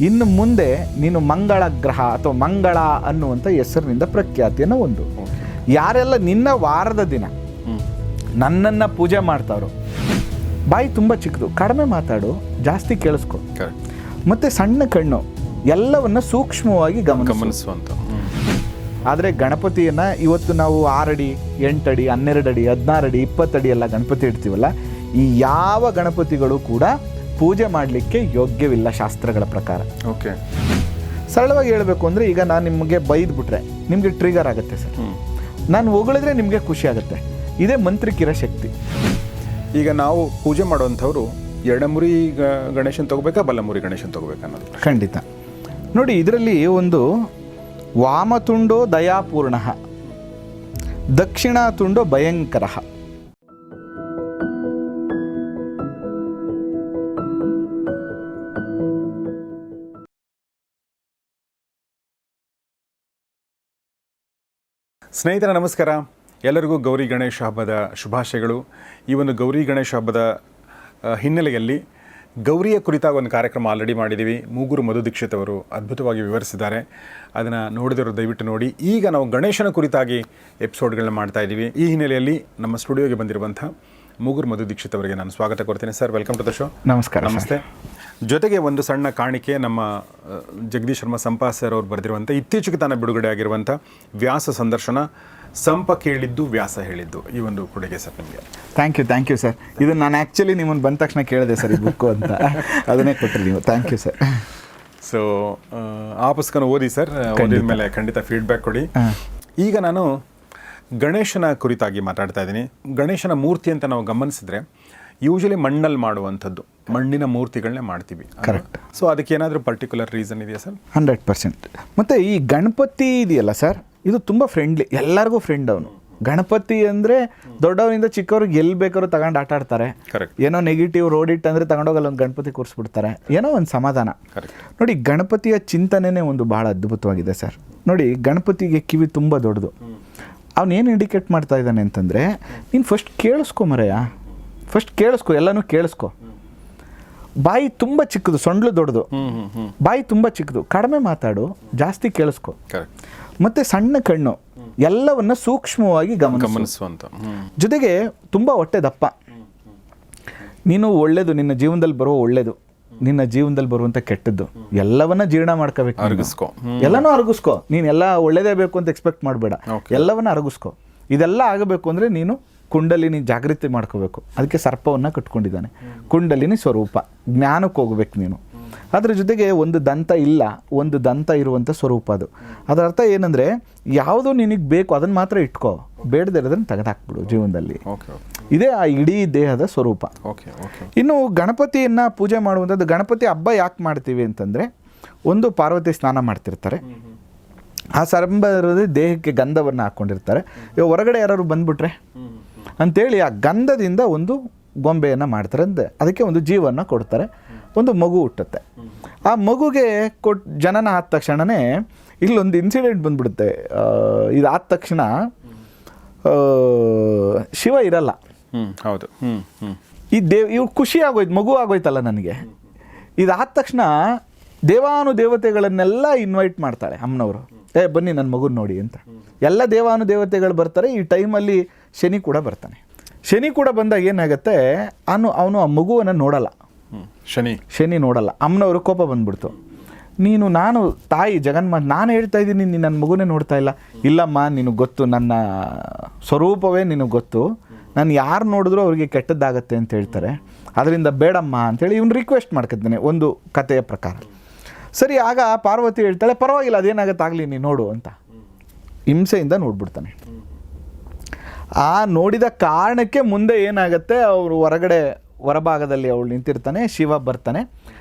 ಇನ್ನು ಮುಂದೆ ನೀನು ಮಂಗಳ ಗ್ರಹ ಅಥವಾ ಮಂಗಳ ಅನ್ನುವಂಥ ಹೆಸರಿನಿಂದ ಪ್ರಖ್ಯಾತಿಯನ್ನು ಒಂದು. ಯಾರೆಲ್ಲ ನಿನ್ನ ವಾರದ ದಿನ ನನ್ನನ್ನು ಪೂಜೆ ಮಾಡ್ತಾರೋ ಬಾಯಿ ತುಂಬ ಚಿಕ್ಕದು ಕಡಿಮೆ ಮಾತಾಡು ಜಾಸ್ತಿ ಕೇಳಿಸ್ಕೊ. ಮತ್ತು ಸಣ್ಣ ಕಣ್ಣು ಎಲ್ಲವನ್ನ ಸೂಕ್ಷ್ಮವಾಗಿ ಗಮನ ಗಮನಿಸುವಂತ. ಹ್ಮ್. ಆದರೆ ಗಣಪತಿಯನ್ನು ಇವತ್ತು ನಾವು ಆರಡಿ ಎಂಟಡಿ ಹನ್ನೆರಡು ಅಡಿ ಹದಿನಾರು ಅಡಿ ಇಪ್ಪತ್ತಡಿ ಎಲ್ಲ ಗಣಪತಿ ಇಡ್ತೀವಲ್ಲ ಈ ಯಾವ ಗಣಪತಿಗಳು ಕೂಡ ಪೂಜೆ ಮಾಡಲಿಕ್ಕೆ ಯೋಗ್ಯವಿಲ್ಲ ಶಾಸ್ತ್ರಗಳ ಪ್ರಕಾರ. ಓಕೆ. ಸರಳವಾಗಿ ಹೇಳಬೇಕು ಅಂದರೆ ಈಗ ನಾನು ನಿಮಗೆ ಬೈದ್ಬಿಟ್ರೆ ನಿಮಗೆ ಟ್ರಿಗರ್ ಆಗುತ್ತೆ ಸರ್. ನಾನು ಹೊಗಳಿದ್ರೆ ನಿಮಗೆ ಖುಷಿ ಆಗುತ್ತೆ. ಇದೇ ಮಂತ್ರಿಕಿರ ಶಕ್ತಿ. ಈಗ ನಾವು ಪೂಜೆ ಮಾಡುವಂಥವ್ರು ಎರಡಮುರಿ ಗ- ಗಣೇಶನ್ ತಗೋಬೇಕಾ ಬಲಮುರಿ ಗಣೇಶನ್ ತಗೋಬೇಕಾ ಅನ್ನೋದು ಖಂಡಿತ. ನೋಡಿ ಇದರಲ್ಲಿ ಒಂದು ವಾಮತುಂಡೋ ದಯಾಪೂರ್ಣ ದಕ್ಷಿಣ ತುಂಡೋ ಭಯಂಕರ. ಸ್ನೇಹಿತರ, ನಮಸ್ಕಾರ. ಎಲ್ಲರಿಗೂ ಗೌರಿ ಗಣೇಶ ಹಬ್ಬದ ಶುಭಾಶಯಗಳು. ಈ ಒಂದು ಗೌರಿ ಗಣೇಶ ಹಬ್ಬದ ಹಿನ್ನೆಲೆಯಲ್ಲಿ ಗೌರಿಯ ಕುರಿತ ಒಂದು ಕಾರ್ಯಕ್ರಮ ಆಲ್ರೆಡಿ ಮಾಡಿದ್ದೀವಿ. ಮೂಗುರು ಮಧು ದೀಕ್ಷಿತ್ ಅವರು ಅದ್ಭುತವಾಗಿ ವಿವರಿಸಿದ್ದಾರೆ. ಅದನ್ನು ನೋಡಿದವರು ದಯವಿಟ್ಟು ನೋಡಿ. ಈಗ ನಾವು ಗಣೇಶನ ಕುರಿತಾಗಿ ಎಪಿಸೋಡ್ಗಳನ್ನ ಮಾಡ್ತಾ ಇದ್ದೀವಿ. ಈ ಹಿನ್ನೆಲೆಯಲ್ಲಿ ನಮ್ಮ ಸ್ಟುಡಿಯೋಗೆ ಬಂದಿರುವಂಥ ಮೂಗೂರು ಮಧು ದೀಕ್ಷಿತ್ ಅವರಿಗೆ ನಾನು ಸ್ವಾಗತ ಕೊಡ್ತೀನಿ. Sir welcome to the show ನಮಸ್ಕಾರ. ನಮಸ್ತೆ. ಜೊತೆಗೆ ಒಂದು ಸಣ್ಣ ಕಾಣಿಕೆ ನಮ್ಮ ಜಗದೀಶ್ ಶರ್ಮಾ ಸಂಪಾ ಸರ್ ಅವರು ಬರೆದಿರುವಂಥ ಇತ್ತೀಚೆಗೆ ತಾನೇ ಬಿಡುಗಡೆ ಆಗಿರುವಂಥ ವ್ಯಾಸ ಸಂದರ್ಶನ ಸಂಪ ಕೇಳಿದ್ದು ವ್ಯಾಸ ಹೇಳಿದ್ದು ಈ ಒಂದು ಕೊಡುಗೆ ಸರ್ ನಿಮಗೆ. Thank you thank you sir ಇದು ನಾನು ಆ್ಯಕ್ಚುಲಿ ನಿಮ್ಮನ್ನು ಬಂದ ತಕ್ಷಣ ಕೇಳಿದೆ ಸರ್ ಈ ಬುಕ್ಕು ಅಂತ. ಅದನ್ನೇ ಕೊಟ್ಟರು ನೀವು. ಥ್ಯಾಂಕ್ ಯು ಸರ್ ಸೊ ಆ ಪುಸ್ತಕನ ಓದಿ ಸರ್. ಓದಿದ ಮೇಲೆ ಖಂಡಿತ ಫೀಡ್ಬ್ಯಾಕ್ ಕೊಡಿ. ಈಗ ನಾನು ಗಣೇಶನ ಕುರಿತಾಗಿ ಮಾತಾಡ್ತಾ ಇದ್ದೀನಿ. ಗಣೇಶನ ಮೂರ್ತಿ ಅಂತ ನಾವು ಗಮನಿಸಿದ್ರೆ ಯೂಶಲಿ ಮಣ್ಣಲ್ಲಿ ಮಾಡುವಂಥದ್ದು. ಮಣ್ಣಿನ ಮೂರ್ತಿಗಳನ್ನೇ ಮಾಡ್ತೀವಿ. ಕರೆಕ್ಟ್ ಸೊ ಅದಕ್ಕೆ ಏನಾದರೂ ಪರ್ಟಿಕ್ಯುಲರ್ ರೀಸನ್ ಇದೆಯಾ ಸರ್? Hundred percent. ಮತ್ತು ಈ ಗಣಪತಿ ಇದೆಯಲ್ಲ ಸರ್ ಇದು ತುಂಬ ಫ್ರೆಂಡ್ಲಿ ಎಲ್ಲರಿಗೂ ಫ್ರೆಂಡ್ ಅವನು. ಗಣಪತಿ ಅಂದರೆ ದೊಡ್ಡವರಿಂದ ಚಿಕ್ಕವ್ರಿಗೆ ಎಲ್ಲಿ ಬೇಕಾದ್ರೂ ತಗೊಂಡು ಆಟ ಆಡ್ತಾರೆ. ಕರೆಕ್ಟ್ ಏನೋ ನೆಗೆಟಿವ್ ರೋಡ್ ಇಟ್ ಅಂದರೆ ತಗೊಂಡೋಗಲ್ಲ ಒಂದು ಗಣಪತಿ ಕೂರಿಸ್ಬಿಡ್ತಾರೆ. ಏನೋ ಒಂದು ಸಮಾಧಾನ. ಕರೆಕ್ಟ್ ನೋಡಿ ಗಣಪತಿಯ ಚಿಂತನೆನೇ ಒಂದು ಭಾಳ ಅದ್ಭುತವಾಗಿದೆ ಸರ್. ನೋಡಿ ಗಣಪತಿಗೆ ಕಿವಿ ತುಂಬ ದೊಡ್ಡದು. ಅವನೇನು ಇಂಡಿಕೇಟ್ ಮಾಡ್ತಾ ಇದ್ದಾನೆ ಅಂತಂದರೆ ನೀನು ಫಸ್ಟ್ ಕೇಳಿಸ್ಕೊ ಮರೆಯ ಫಸ್ಟ್ ಕೇಳಿಸ್ಕೊ ಎಲ್ಲನೂ ಕೇಳಿಸ್ಕೊ. ಬಾಯಿ ತುಂಬ ಚಿಕ್ಕದು ಸೊಂಡ್ಲು ದೊಡ್ಡದು. ಬಾಯಿ ತುಂಬ ಚಿಕ್ಕದು. ಕಡಿಮೆ ಮಾತಾಡು ಜಾಸ್ತಿ ಕೇಳಿಸ್ಕೊ. ಮತ್ತು ಸಣ್ಣ ಕಣ್ಣು ಎಲ್ಲವನ್ನ ಸೂಕ್ಷ್ಮವಾಗಿ ಗಮನ ಗಮನಿಸುವಂತ ಜೊತೆಗೆ ತುಂಬ ಹೊಟ್ಟೆ ದಪ್ಪ. ನೀನು ಒಳ್ಳೇದು ನಿನ್ನ ಜೀವನದಲ್ಲಿ ಬರೋ ಒಳ್ಳೇದು. ನಿನ್ನ ಜೀವನದಲ್ಲಿ ಬರುವಂಥ ಕೆಟ್ಟದ್ದು ಎಲ್ಲವನ್ನ ಜೀರ್ಣ ಮಾಡ್ಕೋಬೇಕು ಅರಗಿಸ್ಕೋ. ಎಲ್ಲನೂ ಅರಗಿಸ್ಕೋ. ನೀನು ಎಲ್ಲ ಒಳ್ಳೇದೇ ಬೇಕು ಅಂತ ಎಕ್ಸ್ಪೆಕ್ಟ್ ಮಾಡಬೇಡ. ಎಲ್ಲವನ್ನ ಅರಗಿಸ್ಕೋ. ಇದೆಲ್ಲ ಆಗಬೇಕು ಅಂದರೆ ನೀನು ಕುಂಡಲಿನಿ ಜಾಗೃತಿ ಮಾಡ್ಕೋಬೇಕು. ಅದಕ್ಕೆ ಸರ್ಪವನ್ನ ಕಟ್ಕೊಂಡಿದ್ದಾನೆ. ಕುಂಡಲಿನಿ ಸ್ವರೂಪ. ಜ್ಞಾನಕ್ಕೆ ಹೋಗ್ಬೇಕು ನೀನು. ಅದ್ರ ಜೊತೆಗೆ ಒಂದು ದಂತ ಇಲ್ಲ ಒಂದು ದಂತ ಇರುವಂಥ ಸ್ವರೂಪ ಅದು. ಅದರ ಅರ್ಥ ಏನಂದರೆ ಯಾವುದು ನಿನಗೆ ಬೇಕು ಅದನ್ನು ಮಾತ್ರ ಇಟ್ಕೋ. ಬೇಡದೇ ಇರೋದನ್ನು ತೆಗೆದಾಕ್ಬಿಡು ಜೀವನದಲ್ಲಿ. ಇದೇ ಆ ಇಡೀ ದೇಹದ ಸ್ವರೂಪ. ಓಕೆ ಓಕೆ ಇನ್ನು ಗಣಪತಿಯನ್ನು ಪೂಜೆ ಮಾಡುವಂಥದ್ದು ಗಣಪತಿ ಹಬ್ಬ ಯಾಕೆ ಮಾಡ್ತೀವಿ ಅಂತಂದರೆ ಒಂದು ಪಾರ್ವತಿ ಸ್ನಾನ ಮಾಡ್ತಿರ್ತಾರೆ. ಆ ಸಂದರ್ಭದಲ್ಲಿ ದೇಹಕ್ಕೆ ಗಂಧವನ್ನು ಹಾಕ್ಕೊಂಡಿರ್ತಾರೆ ಇವಾಗ ಹೊರಗಡೆ ಯಾರು ಬಂದ್ಬಿಟ್ರೆ ಅಂತೇಳಿ ಆ ಗಂಧದಿಂದ ಒಂದು ಗೊಂಬೆಯನ್ನು ಮಾಡ್ತಾರೆ ಅಂದೆ ಅದಕ್ಕೆ ಒಂದು ಜೀವನ ಕೊಡ್ತಾರೆ. ಒಂದು ಮಗು ಹುಟ್ಟುತ್ತೆ. ಆ ಮಗುಗೆ ಕೊಟ್ ಜನನ ಆದ ತಕ್ಷಣವೇ ಇಲ್ಲೊಂದು ಇನ್ಸಿಡೆಂಟ್ ಬಂದ್ಬಿಡುತ್ತೆ. ಇದಾದ ತಕ್ಷಣ ಶಿವ ಇರಲ್ಲ. ಹೌದು. ಹ್ಞೂ ಹ್ಞೂ ಈ ದೇವ್ ಇವ್ ಖುಷಿ ಆಗೋಯ್ತು ಮಗು ಆಗೋಯ್ತಲ್ಲ ನನಗೆ. ಇದಾದ ತಕ್ಷಣ ದೇವಾನು ದೇವತೆಗಳನ್ನೆಲ್ಲ ಇನ್ವೈಟ್ ಮಾಡ್ತಾಳೆ ಅಮ್ಮನವರು. ಏ ಬನ್ನಿ ನನ್ನ ಮಗು ನೋಡಿ ಅಂತ. ಎಲ್ಲ ದೇವಾನು ದೇವತೆಗಳು ಬರ್ತಾರೆ ಈ ಟೈಮಲ್ಲಿ ಶನಿ ಕೂಡ ಬರ್ತಾನೆ. ಶನಿ ಕೂಡ ಬಂದಾಗ ಏನಾಗುತ್ತೆ ಅನು ಅವನು ಆ ಮಗುವನ್ನು ನೋಡಲ್ಲ. ಹ್ಞೂ ಶನಿ. ಶನಿ ನೋಡಲ್ಲ. ಅಮ್ಮನವರು ಕೋಪ ಬಂದ್ಬಿಡ್ತು. ನೀನು ನಾನು ತಾಯಿ ಜಗನ್ಮಾನ್ ನಾನು ಹೇಳ್ತಾ ಇದ್ದೀನಿ ನೀನು ನನ್ನ ಮಗುನೇ ನೋಡ್ತಾ ಇಲ್ಲ. ಇಲ್ಲಮ್ಮ ನಿನಗೆ ಗೊತ್ತು ನನ್ನ ಸ್ವರೂಪವೇ ನಿನಗೆ ಗೊತ್ತು. ನಾನು ಯಾರು ನೋಡಿದ್ರು ಅವರಿಗೆ ಕೆಟ್ಟದ್ದಾಗತ್ತೆ ಅಂತ ಹೇಳ್ತಾರೆ. ಅದರಿಂದ ಬೇಡಮ್ಮ ಅಂತೇಳಿ ಇವನು ರಿಕ್ವೆಸ್ಟ್ ಮಾಡ್ಕೊತಾನೆ ಒಂದು ಕಥೆಯ ಪ್ರಕಾರ. ಸರಿ, ಆಗ ಪಾರ್ವತಿ ಹೇಳ್ತಾಳೆ, ಪರವಾಗಿಲ್ಲ, ಅದೇನಾಗತ್ತೆ ಆಗಲಿ ನೀನು ನೋಡು ಅಂತ. ಹಿಂಸೆಯಿಂದ ನೋಡ್ಬಿಡ್ತಾನೆ. ಆ ನೋಡಿದ ಕಾರಣಕ್ಕೆ ಮುಂದೆ ಏನಾಗುತ್ತೆ, ಅವರು ಹೊರಗಡೆ, ಹೊರಭಾಗದಲ್ಲಿ ಅವಳು ನಿಂತಿರ್ತಾನೆ, ಶಿವ ಬರ್ತಾನೆ.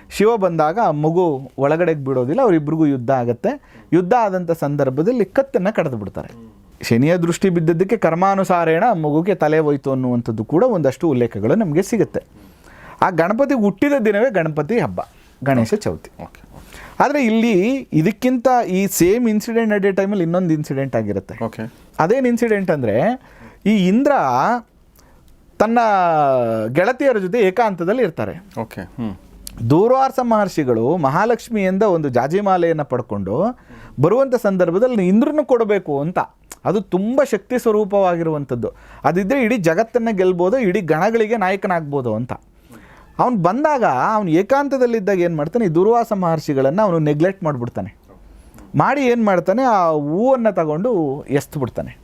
ಶಿವ ಬಂದಾಗ ಮಗು ಒಳಗಡೆಗೆ ಬಿಡೋದಿಲ್ಲ ಅವರಿಬ್ಬರಿಗೂ ಯುದ್ಧ ಆಗುತ್ತೆ. ಯುದ್ಧ ಆದಂಥ ಸಂದರ್ಭದಲ್ಲಿ ಕತ್ತನ್ನು ಕಡಿದು ಬಿಡ್ತಾರೆ. ಶನಿಯ ದೃಷ್ಟಿ ಬಿದ್ದದ್ದಕ್ಕೆ ಕರ್ಮಾನುಸಾರೇಣ ಮಗುಗೆ ತಲೆ ಹೋಯ್ತು ಅನ್ನುವಂಥದ್ದು ಕೂಡ ಒಂದಷ್ಟು ಉಲ್ಲೇಖಗಳು ನಮಗೆ ಸಿಗುತ್ತೆ. ಆ ಗಣಪತಿ ಹುಟ್ಟಿದ ದಿನವೇ ಗಣಪತಿ ಹಬ್ಬ ಗಣೇಶ ಚೌತಿ. ಓಕೆ ಆದರೆ ಇಲ್ಲಿ ಇದಕ್ಕಿಂತ ಈ ಸೇಮ್ ಇನ್ಸಿಡೆಂಟ್ ನಡೆಯೋ ಟೈಮಲ್ಲಿ ಇನ್ನೊಂದು ಇನ್ಸಿಡೆಂಟ್ ಆಗಿರುತ್ತೆ. ಓಕೆ ಅದೇನು ಇನ್ಸಿಡೆಂಟ್ ಅಂದರೆ ಈ ಇಂದ್ರ ತನ್ನ ಗೆಳತಿಯರ ಜೊತೆ ಏಕಾಂತದಲ್ಲಿ ಇರ್ತಾರೆ. ಓಕೆ ಹ್ಞೂ ದೂರ್ವಾಸ ಮಹರ್ಷಿಗಳು ಮಹಾಲಕ್ಷ್ಮಿಯಿಂದ ಒಂದು ಜಾಜಿಮಾಲೆಯನ್ನು ಪಡ್ಕೊಂಡು ಬರುವಂಥ ಸಂದರ್ಭದಲ್ಲಿ ಇಂದ್ರನು ಕೊಡಬೇಕು ಅಂತ. ಅದು ತುಂಬ ಶಕ್ತಿ ಸ್ವರೂಪವಾಗಿರುವಂಥದ್ದು ಅದಿದ್ದರೆ ಇಡೀ ಜಗತ್ತನ್ನು ಗೆಲ್ಬೋದು, ಇಡೀ ಗಣಗಳಿಗೆ ನಾಯಕನಾಗ್ಬೋದು ಅಂತ. ಅವನು ಬಂದಾಗ, ಅವನು ಏಕಾಂತದಲ್ಲಿದ್ದಾಗ ಏನು ಮಾಡ್ತಾನೆ? ದುರ್ವಾಸ ಮಹರ್ಷಿಗಳನ್ನು ಅವನು ನೆಗ್ಲೆಕ್ಟ್ ಮಾಡಿಬಿಡ್ತಾನೆ. ಮಾಡಿ ಏನು ಮಾಡ್ತಾನೆ? ಆ ಹೂವನ್ನು ತಗೊಂಡು ಎಸ್ತು ಬಿಡ್ತಾನೆ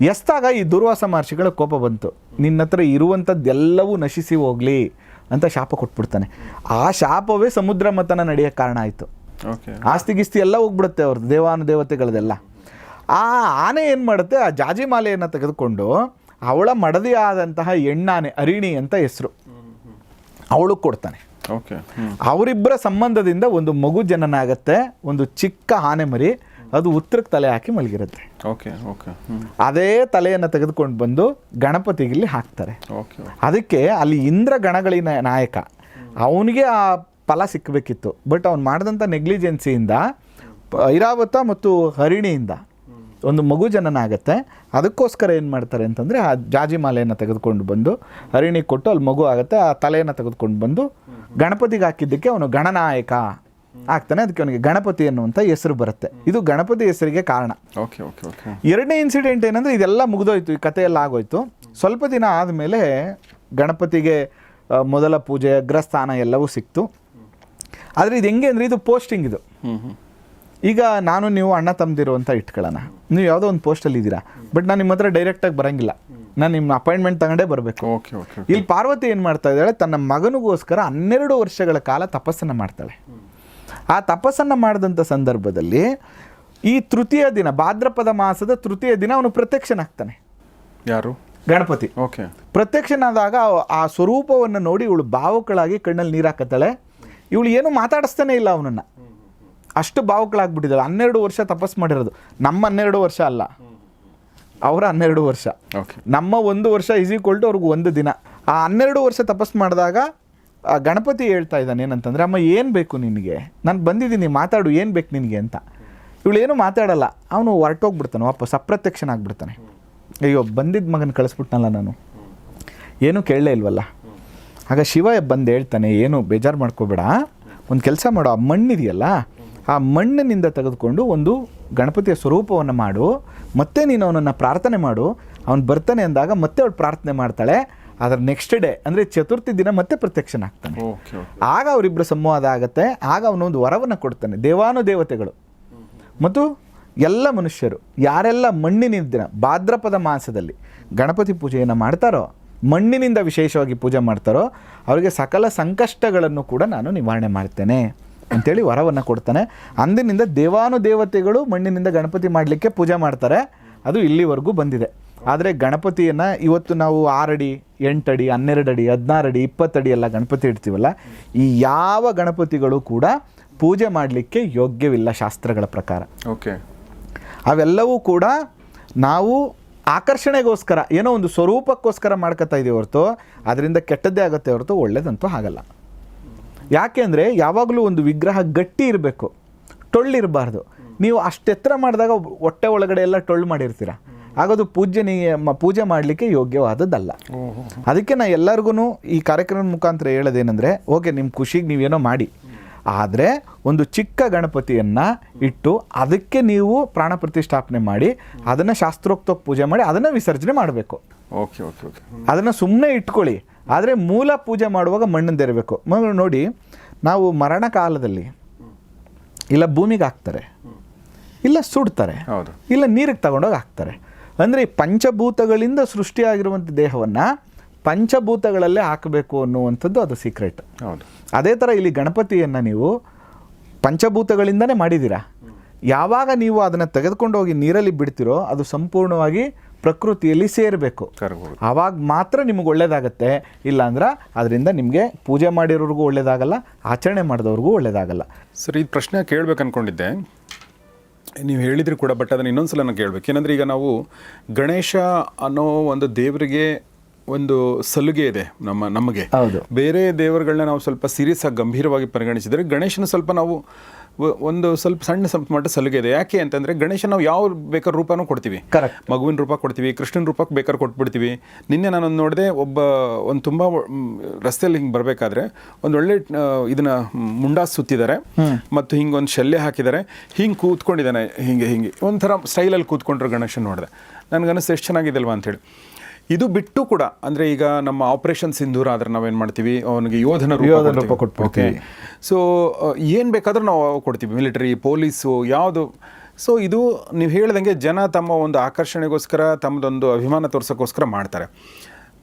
ಎಸ್ತಾಗ ಈ ದುರ್ವಾಸ ಮಹರ್ಷಿಗಳ ಕೋಪ ಬಂತು. ನಿನ್ನ ಹತ್ರ ಇರುವಂಥದ್ದೆಲ್ಲವೂ ನಶಿಸಿ ಹೋಗಲಿ ಅಂತ ಶಾಪ ಕೊಟ್ಬಿಡ್ತಾನೆ. ಆ ಶಾಪವೇ ಸಮುದ್ರ ಮತನ ನಡೆಯೋಕ್ಕೆ ಕಾರಣ ಆಯಿತು. ಆಸ್ತಿ ಗಿಸ್ತಿ ಎಲ್ಲ ಹೋಗ್ಬಿಡುತ್ತೆ ಅವ್ರದ್ದು ದೇವಾನು ದೇವತೆಗಳದೆಲ್ಲ. ಆ ಆನೆ ಏನು ಮಾಡುತ್ತೆ? ಆ ಜಾಜಿ ಮಾಲೆಯನ್ನು ತೆಗೆದುಕೊಂಡು ಅವಳ ಮಡದಿ ಆದಂತಹ ಎಣ್ಣಾನೆ ಅರಿಣಿ ಅಂತ ಹೆಸರು. ಅವಳು ಕೊಡ್ತಾನೆ. ಓಕೆ ಅವರಿಬ್ಬರ ಸಂಬಂಧದಿಂದ ಒಂದು ಮಗು ಜನನ ಆಗುತ್ತೆ ಒಂದು ಚಿಕ್ಕ ಆನೆ ಮರಿ ಅದು ಉತ್ತರಕ್ಕೆ ತಲೆ ಹಾಕಿ ಮಲಗಿರುತ್ತೆ. ಓಕೆ ಓಕೆ ಅದೇ ತಲೆಯನ್ನು ತೆಗೆದುಕೊಂಡು ಬಂದು ಗಣಪತಿಗಿಲ್ಲಿ ಹಾಕ್ತಾರೆ. ಓಕೆ ಅದಕ್ಕೆ ಅಲ್ಲಿ ಇಂದ್ರ ಗಣಗಳಿನ ನಾಯಕ ಅವನಿಗೆ ಆ ಫಲ ಸಿಕ್ಕಬೇಕಿತ್ತು. ಬಟ್ ಅವ್ನು ಮಾಡಿದಂಥ ನೆಗ್ಲಿಜೆನ್ಸಿಯಿಂದ ಐರಾವತ ಮತ್ತು ಹರಿಣಿಯಿಂದ ಒಂದು ಮಗು ಜನನ ಆಗುತ್ತೆ ಅದಕ್ಕೋಸ್ಕರ ಏನು ಮಾಡ್ತಾರೆ ಅಂತಂದರೆ ಆ ಜಾಜಿ ಮಾಲೆಯನ್ನು ತೆಗೆದುಕೊಂಡು ಬಂದು ಹರಿಣಿ ಕೊಟ್ಟು ಅಲ್ಲಿ ಮಗು ಆಗುತ್ತೆ ಆ ತಲೆಯನ್ನು ತೆಗೆದುಕೊಂಡು ಬಂದು ಗಣಪತಿಗೆ ಹಾಕಿದ್ದಕ್ಕೆ ಅವನು ಗಣನಾಯಕ ಆಗ್ತಾನೆ. ಅದಕ್ಕೆ ಅವನಿಗೆ ಗಣಪತಿ ಅನ್ನುವಂಥ ಹೆಸರು ಬರುತ್ತೆ. ಇದು ಗಣಪತಿ ಹೆಸರಿಗೆ ಕಾರಣ. ಓಕೆ ಓಕೆ ಓಕೆ ಎರಡನೇ ಇನ್ಸಿಡೆಂಟ್ ಏನಂದರೆ ಇದೆಲ್ಲ ಮುಗಿದೋಯ್ತು ಈ ಕಥೆಯೆಲ್ಲ ಆಗೋಯ್ತು. ಸ್ವಲ್ಪ ದಿನ ಆದಮೇಲೆ ಗಣಪತಿಗೆ ಮೊದಲ ಪೂಜೆ ಅಗ್ರಸ್ಥಾನ ಎಲ್ಲವೂ ಸಿಕ್ತು. ಆದರೆ ಇದು ಹೆಂಗೆ ಅಂದರೆ ಇದು ಪೋಸ್ಟಿಂಗ್ ಇದು. ಈಗ ನಾನು ನೀವು ಅಣ್ಣ ತಮ್ಮದಿರು ಅಂತ ಇಟ್ಕೊಳ್ಳೋಣ. ನೀವು ಯಾವುದೋ ಒಂದು ಪೋಸ್ಟಲ್ಲಿ ಇದ್ದೀರಾ. ಬಟ್ ನಾನು ನಿಮ್ಮ ಹತ್ರ ಡೈರೆಕ್ಟಾಗಿ ಬರೋಂಗಿಲ್ಲ. ನಾನು ನಿಮ್ಮ ಅಪಾಯಿಂಟ್ಮೆಂಟ್ ತಗೊಂಡೇ ಬರಬೇಕು. ಓಕೆ ಓಕೆ ಇಲ್ಲಿ ಪಾರ್ವತಿ ಏನು ಮಾಡ್ತಾ ಇದ್ದಾಳೆ ತನ್ನ ಮಗನಿಗೋಸ್ಕರ ಹನ್ನೆರಡು ವರ್ಷಗಳ ಕಾಲ ತಪಸ್ಸನ್ನು ಮಾಡ್ತಾಳೆ. ಆ ತಪಸ್ಸನ್ನು ಮಾಡಿದಂಥ ಸಂದರ್ಭದಲ್ಲಿ ಈ ತೃತೀಯ ದಿನ ಭಾದ್ರಪದ ಮಾಸದ ತೃತೀಯ ದಿನ ಅವನು ಪ್ರತ್ಯಕ್ಷನಾಗ್ತಾನೆ. ಯಾರು? ಗಣಪತಿ. ಓಕೆ ಪ್ರತ್ಯಕ್ಷನಾದಾಗ ಆ ಸ್ವರೂಪವನ್ನು ನೋಡಿ ಇವಳು ಭಾವುಕಳಾಗಿ ಕಣ್ಣಲ್ಲಿ ನೀರು ಹಾಕತ್ತಾಳೆ. ಇವಳು ಏನು ಮಾತಾಡಿಸ್ತಾನೆ ಇಲ್ಲ ಅವನನ್ನು. ಅಷ್ಟು ಭಾವುಕಳಾಗ್ಬಿಟ್ಟಿದ್ದಾಳೆ. ಹನ್ನೆರಡು ವರ್ಷ ತಪಸ್ ಮಾಡಿರೋದು. ನಮ್ಮ ಹನ್ನೆರಡು ವರ್ಷ ಅಲ್ಲ. ಅವರ ಹನ್ನೆರಡು ವರ್ಷ. ಓಕೆ. ನಮ್ಮ ಒಂದು ವರ್ಷ ಈಸ್ ಈಕ್ವಲ್ ಟು ಅವ್ರಿಗೆ ಒಂದು ದಿನ. ಆ ಹನ್ನೆರಡು ವರ್ಷ ತಪಸ್ ಮಾಡಿದಾಗ ಆ ಗಣಪತಿ ಹೇಳ್ತಾ ಇದ್ದಾನೆ ಏನಂತಂದ್ರೆ ಅಮ್ಮ ಏನು ಬೇಕು ನಿನಗೆ? ನಾನು ಬಂದಿದ್ದೀನಿ ಮಾತಾಡು ಏನು ಬೇಕು ನಿನಗೆ ಅಂತ. ಇವಳು ಏನು ಮಾತಾಡಲ್ಲ. ಅವನು ಹೊರಟೋಗ್ಬಿಡ್ತಾನೆ ವಾಪಸ್ ಅಪ್ರತ್ಯಕ್ಷನಾಗ್ಬಿಡ್ತಾನೆ. ಅಯ್ಯೋ ಬಂದಿದ್ದ ಮಗನ ಕಳಿಸ್ಬಿಟ್ನಲ್ಲ ನಾನು. ಏನೂ ಕೇಳಲೇ ಇಲ್ವಲ್ಲ. ಆಗ ಶಿವ ಬಂದು ಹೇಳ್ತಾನೆ ಏನು ಬೇಜಾರು ಮಾಡ್ಕೋಬೇಡ ಒಂದು ಕೆಲಸ ಮಾಡು ಆ ಮಣ್ಣಿದೆಯಲ್ಲ ಆ ಮಣ್ಣಿನಿಂದ ತೆಗೆದುಕೊಂಡು ಒಂದು ಗಣಪತಿಯ ಸ್ವರೂಪವನ್ನು ಮಾಡು ಮತ್ತೆ ನೀನು ಅವನನ್ನು ಪ್ರಾರ್ಥನೆ ಮಾಡು ಅವನು ಬರ್ತಾನೆ ಅಂದಾಗ ಮತ್ತೆ ಅವಳು ಪ್ರಾರ್ಥನೆ ಮಾಡ್ತಾಳೆ ಅದರ ನೆಕ್ಸ್ಟ್ ಡೇ ಅಂದರೆ ಚತುರ್ಥಿ ದಿನ ಮತ್ತೆ ಪ್ರತ್ಯಕ್ಷನಾಗ್ತಾನೆ ಆಗ ಅವರಿಬ್ಬರು ಸಂವಾದ ಆಗುತ್ತೆ ಆಗ ಅವನೊಂದು ವರವನ್ನು ಕೊಡ್ತಾನೆ ದೇವಾನು ದೇವತೆಗಳು ಮತ್ತು ಎಲ್ಲ ಮನುಷ್ಯರು ಯಾರೆಲ್ಲ ಮಣ್ಣಿನ ದಿನ ಭಾದ್ರಪದ ಮಾಸದಲ್ಲಿ ಗಣಪತಿ ಪೂಜೆಯನ್ನು ಮಾಡ್ತಾರೋ ಮಣ್ಣಿನಿಂದ ವಿಶೇಷವಾಗಿ ಪೂಜೆ ಮಾಡ್ತಾರೋ ಅವರಿಗೆ ಸಕಲ ಸಂಕಷ್ಟಗಳನ್ನು ಕೂಡ ನಾನು ನಿವಾರಣೆ ಮಾಡ್ತೇನೆ ಅಂತೇಳಿ ವರವನ್ನು ಕೊಡ್ತಾನೆ. ಅಂದಿನಿಂದ ದೇವಾನುದೇವತೆಗಳು ಮಣ್ಣಿನಿಂದ ಗಣಪತಿ ಮಾಡಲಿಕ್ಕೆ ಪೂಜೆ ಮಾಡ್ತಾರೆ. ಅದು ಇಲ್ಲಿವರೆಗೂ ಬಂದಿದೆ. ಆದರೆ ಗಣಪತಿಯನ್ನು ಇವತ್ತು ನಾವು ಆರಡಿ ಎಂಟಡಿ ಹನ್ನೆರಡು ಅಡಿ ಹದಿನಾರು ಅಡಿ ಇಪ್ಪತ್ತಡಿ ಎಲ್ಲ ಗಣಪತಿ ಇಡ್ತೀವಲ್ಲ ಈ ಯಾವ ಗಣಪತಿಗಳು ಕೂಡ ಪೂಜೆ ಮಾಡಲಿಕ್ಕೆ ಯೋಗ್ಯವಿಲ್ಲ ಶಾಸ್ತ್ರಗಳ ಪ್ರಕಾರ. ಓಕೆ. ಅವೆಲ್ಲವೂ ಕೂಡ ನಾವು ಆಕರ್ಷಣೆಗೋಸ್ಕರ ಏನೋ ಒಂದು ಸ್ವರೂಪಕ್ಕೋಸ್ಕರ ಮಾಡ್ಕೊತಾ ಇದೀವಿ ಹೊರತು ಅದರಿಂದ ಕೆಟ್ಟದ್ದೇ ಆಗುತ್ತೆ ಹೊರತು ಒಳ್ಳೇದಂತೂ ಆಗಲ್ಲ. ಯಾಕೆ ಅಂದರೆ ಯಾವಾಗಲೂ ಒಂದು ವಿಗ್ರಹ ಗಟ್ಟಿ ಇರಬೇಕು ಟೊಳ್ಳಿರಬಾರ್ದು. ನೀವು ಅಷ್ಟೆತ್ತರ ಮಾಡಿದಾಗ ಹೊಟ್ಟೆ ಒಳಗಡೆ ಎಲ್ಲ ಟೊಳ್ಳು ಮಾಡಿರ್ತೀರ? ಆಗೋದು ಪೂಜನೀಯ ಮ- ಪೂಜೆ ಮಾಡಲಿಕ್ಕೆ ಯೋಗ್ಯವಾದದ್ದಲ್ಲ. ಅದಕ್ಕೆ ನಾ ಎಲ್ಲರಿಗೂ ಈ ಕಾರ್ಯಕ್ರಮದ ಮುಖಾಂತರ ಹೇಳೋದೇನೆಂದರೆ ಓಕೆ ನಿಮ್ಮ ಖುಷಿಗೆ ನೀವೇನೋ ಮಾಡಿ ಆದರೆ ಒಂದು ಚಿಕ್ಕ ಗಣಪತಿಯನ್ನು ಇಟ್ಟು ಅದಕ್ಕೆ ನೀವು ಪ್ರಾಣ ಪ್ರತಿಷ್ಠಾಪನೆ ಮಾಡಿ ಅದನ್ನು ಶಾಸ್ತ್ರೋಕ್ತವಾಗಿ ಪೂಜೆ ಮಾಡಿ ಅದನ್ನು ವಿಸರ್ಜನೆ ಮಾಡಬೇಕು. Okay okay okay. ಅದನ್ನು ಸುಮ್ಮನೆ ಇಟ್ಕೊಳ್ಳಿ. ಆದರೆ ಮೂಲ ಪೂಜೆ ಮಾಡುವಾಗ ಮಣ್ಣಿಂದ ಇರಬೇಕು. ಮ- ನೋಡಿ ನಾವು ಮರಣ ಕಾಲದಲ್ಲಿ ಇಲ್ಲ ಭೂಮಿಗೆ ಹಾಕ್ತಾರೆ ಇಲ್ಲ ಸುಡ್ತಾರೆ ಹೌದು. ಇಲ್ಲ ನೀರಿಗೆ ತಗೊಂಡೋಗಿ ಹಾಕ್ತಾರೆ. ಅಂದರೆ ಈ ಪಂಚಭೂತಗಳಿಂದ ಸೃಷ್ಟಿಯಾಗಿರುವಂಥ ದೇಹವನ್ನು ಪಂಚಭೂತಗಳಲ್ಲೇ ಹಾಕಬೇಕು ಅನ್ನುವಂಥದ್ದು ಅದು ಸೀಕ್ರೆಟ್ ಹೌದು. ಅದೇ ಥರ ಇಲ್ಲಿ ಗಣಪತಿಯನ್ನು ನೀವು ಪಂಚಭೂತಗಳಿಂದನೇ ಮಾಡಿದ್ದೀರಾ? ಯಾವಾಗ ನೀವು ಅದನ್ನು ತೆಗೆದುಕೊಂಡು ಹೋಗಿ ನೀರಲ್ಲಿ ಬಿಡ್ತಿರೋ ಅದು ಸಂಪೂರ್ಣವಾಗಿ ಪ್ರಕೃತಿಯಲ್ಲಿ ಸೇರಬೇಕು. ಆವಾಗ ಮಾತ್ರ ನಿಮಗೆ ಒಳ್ಳೇದಾಗತ್ತೆ. ಇಲ್ಲಾಂದ್ರೆ ಅದರಿಂದ ನಿಮಗೆ ಪೂಜೆ ಮಾಡಿರೋರಿಗೂ ಒಳ್ಳೇದಾಗಲ್ಲ ಆಚರಣೆ ಮಾಡಿದವ್ರಿಗೂ ಒಳ್ಳೇದಾಗಲ್ಲ. ಸರ್ ಈ ಪ್ರಶ್ನೆ ಕೇಳ್ಬೇಕು ಅಂದ್ಕೊಂಡಿದ್ದೆ ನೀವು ಹೇಳಿದ್ರು ಕೂಡ ಬಟ್ ಅದನ್ನು ಇನ್ನೊಂದ್ಸಲ ನಾನು ಕೇಳಬೇಕು. ಏನಂದ್ರೆ ಈಗ ನಾವು ಗಣೇಶ ಅನ್ನೋ ಒಂದು ದೇವರಿಗೆ ಒಂದು ಸಲುಗೆ ಇದೆ ನಮ್ಮ ನಮಗೆ. ಹೌದು. ಬೇರೆ ದೇವರುಗಳನ್ನ ನಾವು ಸ್ವಲ್ಪ ಸೀರಿಯಸ್ ಆಗಿ ಗಂಭೀರವಾಗಿ ಪರಿಗಣಿಸಿದರೆ ಗಣೇಶನ ಸ್ವಲ್ಪ ನಾವು ಒಂದು ಸ್ವಲ್ಪ ಸಣ್ಣ ಸ್ವಲ್ಪ ಮಟ್ಟ ಸಲುಗೆ ಇದೆ. ಯಾಕೆ ಅಂತಂದ್ರೆ ಗಣೇಶ ನಾವು ಯಾವ ಬೇಕಾದ ರೂಪನೂ ಕೊಡ್ತೀವಿ. ಮಗುವಿನ ರೂಪ ಕೊಡ್ತೀವಿ ಕೃಷ್ಣನ ರೂಪಕ್ಕೆ ಬೇಕಾದ್ರೆ ಕೊಟ್ಬಿಡ್ತೀವಿ. ನಿನ್ನೆ ನಾನೊಂದು ನೋಡಿದೆ ಒಬ್ಬ ಒಂದು ತುಂಬ ರಸ್ತೆಯಲ್ಲಿ ಹಿಂಗೆ ಬರಬೇಕಾದ್ರೆ ಒಂದು ಒಳ್ಳೆ ಇದನ್ನ ಮುಂಡಾ ಮುಂಡಾಸ್ ಸುತ್ತಿದ್ದಾರೆ. ಮತ್ತು ಹಿಂಗೆ ಒಂದು ಶಲ್ಯ ಹಾಕಿದ್ದಾರೆ. ಹಿಂಗೆ ಕೂತ್ಕೊಂಡಿದ್ದಾನೆ ಹಿಂಗೆ ಹಿಂಗೆ. ಒಂಥರ ಸ್ಟೈಲಲ್ಲಿ ಕೂತ್ಕೊಂಡ್ರು ಗಣೇಶನ ನೋಡಿದೆ. ನನಗನ್ನಿಸ್ತು ಎಷ್ಟು ಚೆನ್ನಾಗಿದೆಲ್ವಾ ಅಂತೇಳಿ ಇದು ಬಿಟ್ಟು ಕೂಡ ಅಂದರೆ ಈಗ ನಮ್ಮ ಆಪರೇಷನ್ ಸಿಂಧೂರ ಆದರೆ ನಾವೇನು ಮಾಡ್ತೀವಿ? ಅವನಿಗೆ ಯೋಧನ ಯೋಧನ ರೂಪ ಕೊಟ್ಬಿಡ್ತೀವಿ. ಸೊ ಏನು ಬೇಕಾದರೂ ನಾವು ಕೊಡ್ತೀವಿ. ಮಿಲಿಟರಿ ಪೊಲೀಸು ಯಾವುದು. ಸೊ ಇದು ನೀವು ಹೇಳ್ದಂಗೆ ಜನ ತಮ್ಮ ಒಂದು ಆಕರ್ಷಣೆಗೋಸ್ಕರ ತಮ್ಮದೊಂದು ಅಭಿಮಾನ ತೋರ್ಸೋಕ್ಕೋಸ್ಕರ ಮಾಡ್ತಾರೆ.